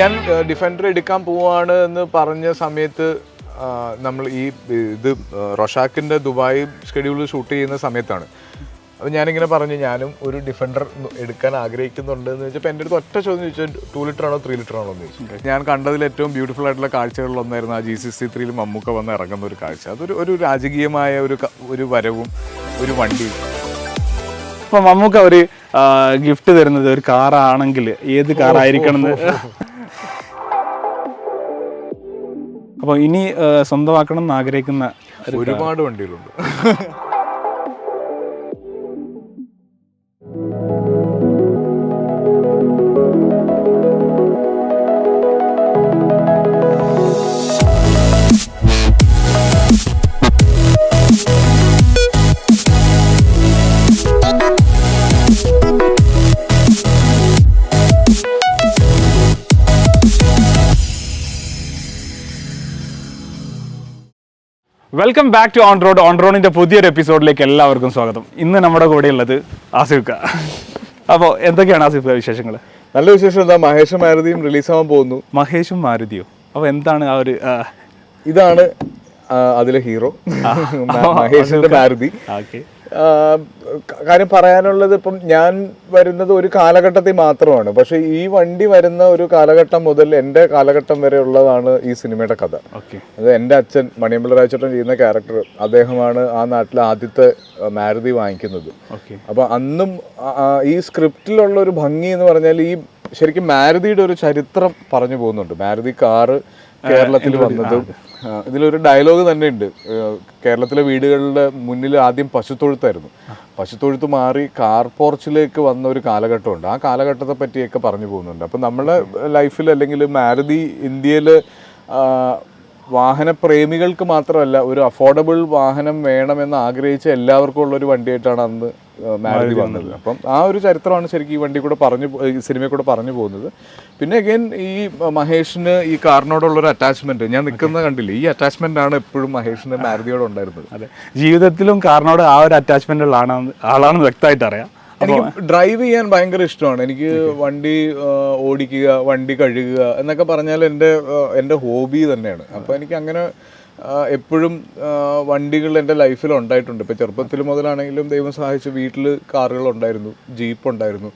ഞാൻ ഡിഫൻഡർ എടുക്കാൻ പോവാണ് എന്ന് പറഞ്ഞ സമയത്ത് നമ്മൾ ഈ ഇത് റൊഷാക്കിന്റെ ദുബായ് ഷെഡ്യൂൾ ഷൂട്ട് ചെയ്യുന്ന സമയത്താണ്. അപ്പോൾ ഞാനിങ്ങനെ പറഞ്ഞു ഞാനും ഒരു ഡിഫൻഡർ എടുക്കാൻ ആഗ്രഹിക്കുന്നുണ്ട് എന്ന് വെച്ചപ്പോൾ എന്റെ അടുത്ത് ഒറ്റ ചോദ്യം ചോദിച്ചാൽ ടു ലിറ്റർ ആണോ ത്രീ ലിറ്റർ ആണോ? എന്ന് ചോദിച്ചു. ഞാൻ കണ്ടതിൽ ഏറ്റവും ബ്യൂട്ടിഫുൾ ആയിട്ടുള്ള കാഴ്ചകളിലൊന്നായിരുന്നു ആ ജി സി സി ത്രീയിൽ മമ്മൂക്ക വന്ന് ഇറങ്ങുന്ന ഒരു കാഴ്ച. അതൊരു ഒരു രാജകീയമായ ഒരു ഒരു വരവും ഒരു വണ്ടി അപ്പം മമ്മൂക്ക ഒരു ഗിഫ്റ്റ് തരുന്നത് ഒരു കാറാണെങ്കിൽ ഏത് കാറായിരിക്കണം എന്ന്? അപ്പോൾ ഇനി സ്വന്തമാക്കണം എന്ന് ആഗ്രഹിക്കുന്ന ഒരു ഒരുപാട് വണ്ടികളുണ്ട്. Welcome back to on road on പുതിയൊരു എപ്പിസോഡിലേക്ക് എല്ലാവർക്കും സ്വാഗതം. ഇന്ന് നമ്മുടെ കൂടെ ഉള്ളത് ആസിഫ്ക അപ്പോ അപ്പോൾ എന്തൊക്കെയാണ് ആസിഫ് വിശേഷങ്ങൾ നല്ല വിശേഷം എന്താ? മഹേഷും മാരുതിയും റിലീസാവാൻ പോകുന്നു. മഹേഷും മാരുതിയോ? അപ്പോൾ എന്താണ് ആ ഒരു ഇതാണ് അതിലെ ഹീറോ മഹേഷിന്റെ മാരുതി. കാര്യം പറയാനുള്ളത് ഇപ്പം ഞാൻ വരുന്നത് ഒരു കാലഘട്ടത്തിൽ മാത്രമാണ്. പക്ഷേ ഈ വണ്ടി വരുന്ന ഒരു കാലഘട്ടം മുതൽ എന്റെ കാലഘട്ടം വരെ ഉള്ളതാണ് ഈ സിനിമയുടെ കഥ. അത് എന്റെ അച്ഛൻ മണിയമ്പല രാജേട്ടൻ ചെയ്യുന്ന ക്യാരക്ടർ അദ്ദേഹമാണ് ആ നാട്ടിലെ ആദ്യത്തെ മാരുതി വാങ്ങിക്കുന്നത്. അപ്പം അപ്പൊ അന്നും ഈ സ്ക്രിപ്റ്റിലുള്ള ഒരു ഭംഗി എന്ന് പറഞ്ഞാൽ ഈ ശരിക്കും മാരുതിയുടെ ഒരു ചരിത്രം പറഞ്ഞു പോകുന്നുണ്ട്. മാരുതി കാറ് കേരളത്തിൽ വന്നതും ഇതിലൊരു ഡയലോഗ് തന്നെ ഉണ്ട്. കേരളത്തിലെ വീടുകളുടെ മുന്നിൽ ആദ്യം പശുത്തൊഴുത്തായിരുന്നു. പശുത്തൊഴുത്ത് മാറി കാർ പോർച്ചിലേക്ക് വന്ന ഒരു കാലഘട്ടമുണ്ട്. ആ കാലഘട്ടത്തെ പറ്റിയൊക്കെ പറഞ്ഞു പോകുന്നുണ്ട്. അപ്പം നമ്മുടെ ലൈഫിൽ അല്ലെങ്കിൽ മാരുതി ഇന്ത്യയിൽ വാഹന പ്രേമികൾക്ക് മാത്രമല്ല ഒരു അഫോർഡബിൾ വാഹനം വേണമെന്ന് ആഗ്രഹിച്ച എല്ലാവർക്കും ഉള്ള ഒരു വണ്ടിയായിട്ടാണ് അന്ന് മാരുതി വന്നത്. അപ്പം ആ ഒരു ചരിത്രമാണ് ശരിക്കും ഈ വണ്ടി കൂടെ പറഞ്ഞു സിനിമയിൽ കൂടെ പറഞ്ഞു പോകുന്നത്. പിന്നെ അഗൈൻ ഈ മഹേഷിന് ഈ കാറിനോടുള്ളൊരു അറ്റാച്ച്മെന്റ് ഞാൻ നിൽക്കുന്ന കണ്ടില്ല ഈ അറ്റാച്ച്മെന്റ് ആണ് എപ്പോഴും മഹേഷിന് മാരുതിയോട് ഉണ്ടായിരുന്നത്. അതെ. ജീവിതത്തിലും കാറിനോട് ആ ഒരു അറ്റാച്ച്മെന്റ് ഉള്ള ആളാണ് ആളാണെന്ന് വ്യക്തമായിട്ട് അറിയാം. എനിക്ക് ഡ്രൈവ് ചെയ്യാൻ ഭയങ്കര ഇഷ്ടമാണ്. എനിക്ക് വണ്ടി ഓടിക്കുക വണ്ടി കഴുകുക എന്നൊക്കെ പറഞ്ഞാൽ എന്റെ എന്റെ ഹോബി തന്നെയാണ്. അപ്പോൾ എനിക്ക് അങ്ങനെ എപ്പോഴും വണ്ടികൾ എന്റെ ലൈഫിൽ ഉണ്ടായിട്ടുണ്ട്. ഇപ്പോൾ ചെറുപ്പത്തിൽ മുതലാണെങ്കിലും ദൈവം സഹായിച്ച് വീട്ടിൽ കാറുകൾ ഉണ്ടായിരുന്നു ജീപ്പ് ഉണ്ടായിരുന്നു.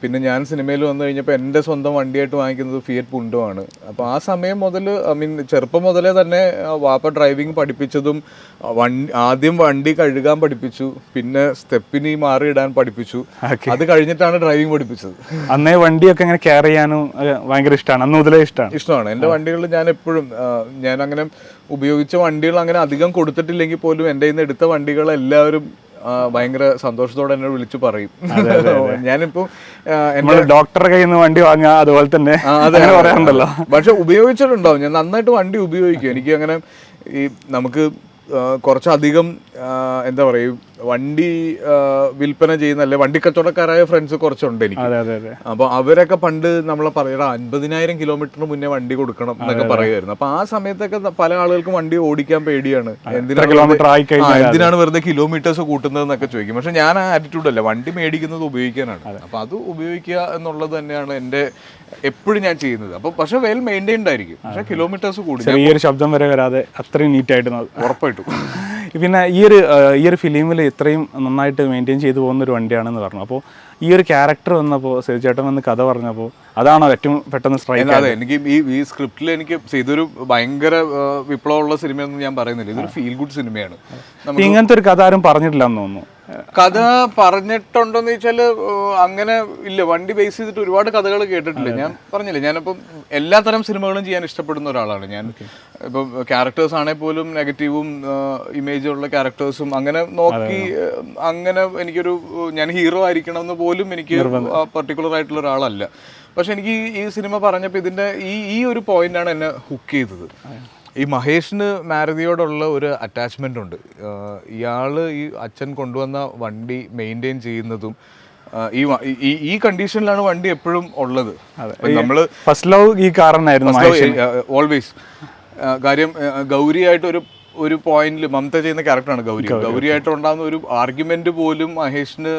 പിന്നെ ഞാൻ സിനിമയിൽ വന്നു കഴിഞ്ഞപ്പോൾ എന്റെ സ്വന്തം വണ്ടിയായിട്ട് വാങ്ങിക്കുന്നത് ഫിയറ്റ് പുണ്ടോ ആണ് അപ്പോൾ ആ സമയം മുതൽ ഐ മീൻ ചെറുപ്പം മുതലേ തന്നെ വാപ്പ ഡ്രൈവിംഗ് പഠിപ്പിച്ചതും വണ്ടി ആദ്യം വണ്ടി കഴുകാൻ പഠിപ്പിച്ചു പിന്നെ സ്റ്റെപ്പിനി മാറിയിടാൻ പഠിപ്പിച്ചു. അത് കഴിഞ്ഞിട്ടാണ് ഡ്രൈവിംഗ് പഠിപ്പിച്ചത്. അന്നേ വണ്ടിയൊക്കെ ഇങ്ങനെ കെയർ ചെയ്യാനും ഭയങ്കര ഇഷ്ടമാണ് അന്ന് മുതലേ ഇഷ്ടമാണ് ഇഷ്ടമാണ്. എന്റെ വണ്ടികളിൽ ഞാൻ എപ്പോഴും ഞാൻ അങ്ങനെ ഉപയോഗിച്ച വണ്ടികൾ അങ്ങനെ അധികം കൊടുത്തിട്ടില്ലെങ്കിൽ പോലും എന്റെ കയ്യിൽ നിന്ന് എടുത്ത വണ്ടികൾ എല്ലാവരും ഭയങ്കര സന്തോഷത്തോടെ എന്നെ വിളിച്ചു പറയും. ഞാനിപ്പോ ഡോക്ടറുടെ കയ്യിൽ നിന്ന് വണ്ടി വാങ്ങുക അതുപോലെ തന്നെ. അങ്ങനെ പറയാറുണ്ടല്ലോ. പക്ഷെ ഉപയോഗിച്ചിട്ടുണ്ടാവും. ഞാൻ നന്നായിട്ട് വണ്ടി ഉപയോഗിക്കും. എനിക്ക് അങ്ങനെ ഈ നമുക്ക് കുറച്ചധികം എന്താ പറയുക വണ്ടി വിൽപ്പന ചെയ്യുന്ന അല്ലെ വണ്ടി കച്ചവടക്കാരായ ഫ്രണ്ട്സ് കുറച്ചുണ്ട് എനിക്ക്. അപ്പൊ അവരൊക്കെ പണ്ട് നമ്മളെ പറയടാ അൻപതിനായിരം കിലോമീറ്ററിന് മുന്നേ വണ്ടി കൊടുക്കണം എന്നൊക്കെ പറയുമായിരുന്നു. അപ്പൊ ആ സമയത്തൊക്കെ പല ആളുകൾക്കും വണ്ടി ഓടിക്കാൻ പേടിയാണ്. എന്തിനാണ് വെറുതെ- കിലോമീറ്റേഴ്സ് കിലോമീറ്റേഴ്സ് കൂട്ടുന്നതെന്നൊക്കെ ചോദിക്കും. പക്ഷെ ഞാൻ ആ ആറ്റിറ്റ്യൂഡ് അല്ല. വണ്ടി മേടിക്കുന്നത് ഉപയോഗിക്കാനാണ്. അപ്പൊ അത് ഉപയോഗിക്കുക എന്നുള്ളത് തന്നെയാണ് എന്റെ എപ്പോഴും ഞാൻ ചെയ്യുന്നത്. അപ്പൊ പക്ഷെ വെൽ മെയിന്റൈൻഡ് ആയിരിക്കും. പക്ഷെ കിലോമീറ്റേഴ്സ് കൂടി. ചെറിയൊരു ശബ്ദം വരെ വരാതെ അത്രയും നീറ്റായിട്ട് ഉറപ്പായിട്ടും. പിന്നെ ഈ ഒരു ഈ ഒരു ഫിലിമിൽ ഇത്രയും നന്നായിട്ട് മെയിന്റെയിൻ ചെയ്തു പോകുന്ന ഒരു വണ്ടിയാണെന്ന് പറഞ്ഞു. അപ്പോൾ ഈ ഒരു ക്യാരക്ടർ വന്നപ്പോൾ സേതുചേട്ടൻ വന്ന് കഥ പറഞ്ഞപ്പോൾ അതാണോ ഏറ്റവും പെട്ടെന്ന് സ്ട്രൈക്ക് അതെ എനിക്ക് ഈ ഈ സ്ക്രിപ്റ്റിൽ എനിക്ക് ഇതൊരു ഭയങ്കര വിപ്ലവമുള്ള സിനിമയൊന്നും ഞാൻ പറയുന്നില്ല. ഇതൊരു ഫീൽ ഗുഡ് സിനിമയാണ് ഇങ്ങനത്തെ ഒരു കഥ ആരും പറഞ്ഞിട്ടില്ല എന്ന് തോന്നുന്നു. കഥ പറഞ്ഞിട്ടുണ്ടോന്ന് ചോദിച്ചാൽ അങ്ങനെ ഇല്ല. വണ്ടി ബേസ് ചെയ്തിട്ട് ഒരുപാട് കഥകൾ കേട്ടിട്ടില്ല. ഞാൻ പറഞ്ഞില്ലേ ഞാനിപ്പം എല്ലാത്തരം സിനിമകളും ചെയ്യാൻ ഇഷ്ടപ്പെടുന്ന ഒരാളാണ്. ഞാൻ ഇപ്പം ക്യാരക്ടേഴ്സ് ആണെങ്കിൽ പോലും നെഗറ്റീവും ഇമേജുള്ള ക്യാരക്ടേഴ്സും അങ്ങനെ നോക്കി അങ്ങനെ എനിക്കൊരു ഞാൻ ഹീറോ ആയിരിക്കണം എന്ന് പോലും എനിക്ക് പർട്ടിക്കുലർ ആയിട്ടുള്ള ഒരാളല്ല. പക്ഷെ എനിക്ക് ഈ- ഈ സിനിമ പറഞ്ഞപ്പോൾ ഇതിന്റെ ഈ ഈ ഒരു പോയിന്റാണ് എന്നെ ഹുക്ക് ചെയ്തത്. ഈ മഹേഷിന് മാരുതിയോടുള്ള ഒരു അറ്റാച്ച്മെന്റ് ഉണ്ട്. ഇയാൾ ഇയാൾ ഈ അച്ഛൻ കൊണ്ടുവന്ന വണ്ടി മെയിന്റെയിൻ ചെയ്യുന്നതും ഈ ഈ കണ്ടീഷനിലാണ് വണ്ടി എപ്പോഴും ഉള്ളത്. നമ്മൾ ഫസ്റ്റ് ലവ് ഈ കാറന്നായിരുന്നു ഓൾവേസ് കാര്യം ഗൗരിയായിട്ട് ഒരു ഒരു പോയിന്റിൽ മമത ചെയ്യുന്ന ക്യാരക്ടറാണ് ഗൗരി. ഗൗരിയായിട്ട് ഉണ്ടാകുന്ന ഒരു ആർഗ്യുമെന്റ് പോലും മഹേഷിന്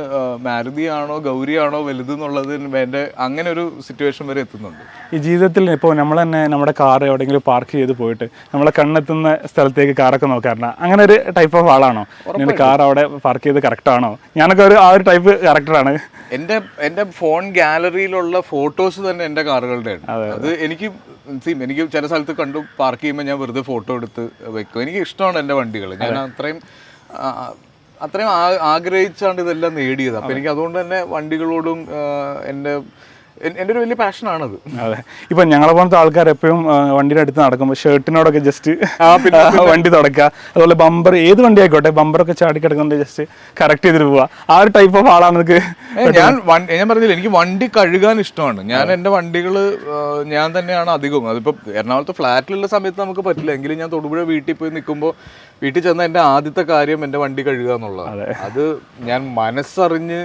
മാരുതിയാണോ ഗൗരിയാണോ വലുത് എന്നുള്ളത് വേണ്ട അങ്ങനെ ഒരു സിറ്റുവേഷൻ വരെ എത്തുന്നുണ്ട്. ഈ ജീവിതത്തിൽ ഇപ്പോൾ നമ്മൾ തന്നെ നമ്മുടെ കാർ എവിടെയെങ്കിലും പാർക്ക് ചെയ്ത് പോയിട്ട് നമ്മളെ കണ്ണെത്തുന്ന സ്ഥലത്തേക്ക് കാറൊക്കെ നോക്കാറുണ്ട് അങ്ങനെ ഒരു ടൈപ്പ് ഓഫ് ആളാണോ? ഞാൻ കാർ അവിടെ പാർക്ക് ചെയ്ത് കറക്റ്റ് ആണോ? ഞാനൊക്കെ ഒരു ആ ഒരു ടൈപ്പ് ക്യാരക്ടറാണ് എന്റെ എന്റെ ഫോൺ ഗാലറിയിലുള്ള ഫോട്ടോസ് തന്നെ എന്റെ കാറുകളുടെ അത് എനിക്ക് എനിക്ക് ചില സ്ഥലത്ത് കണ്ടു പാർക്ക് ചെയ്യുമ്പോൾ ഞാൻ വെറുതെ ഫോട്ടോ എടുത്ത് വെക്കും. എനിക്ക് ഇഷ്ടമാണ് എന്റെ വണ്ടികൾ. ഞാൻ അത്രയും അത്രയും ആഗ്രഹിച്ചാണ് ഇതെല്ലാം നേടിയത്. അപ്പം എനിക്ക് അതുകൊണ്ട് തന്നെ വണ്ടികളോടും എന്റെ എൻ- എന്റെ ഒരു വലിയ പാഷനാണത്. അതെ. ഇപ്പം ഞങ്ങളെ പോലത്തെ ആൾക്കാർ എപ്പോഴും വണ്ടിയുടെ അടുത്ത് നടക്കുമ്പോൾ ഷർട്ടിനോടൊക്കെ ജസ്റ്റ് വണ്ടി തുടക്കുക. അതുപോലെ ബമ്പർ ഏത് വണ്ടി ആയിക്കോട്ടെ ബമ്പറൊക്കെ ചാടി കിടക്കുന്നത് ജസ്റ്റ് കറക്റ്റ് ചെയ്തിട്ട് പോവുക ആ ഒരു ടൈപ്പ് ഓഫ് ആളാണ് എനിക്ക് ഞാൻ ഞാൻ പറഞ്ഞില്ല എനിക്ക് വണ്ടി കഴുകാൻ ഇഷ്ടമാണ്. ഞാൻ എന്റെ വണ്ടികൾ ഞാൻ തന്നെയാണ് അധികവും. അതിപ്പോൾ എറണാകുളത്ത് ഫ്ലാറ്റിലുള്ള സമയത്ത് നമുക്ക് പറ്റില്ല. എങ്കിലും ഞാൻ തൊടുപുഴ വീട്ടിൽ പോയി നിൽക്കുമ്പോൾ വീട്ടിൽ ചെന്ന എന്റെ ആദ്യത്തെ കാര്യം എന്റെ വണ്ടി കഴുകുക എന്നുള്ളതാണ് അത്. ഞാൻ മനസ്സറിഞ്ഞ്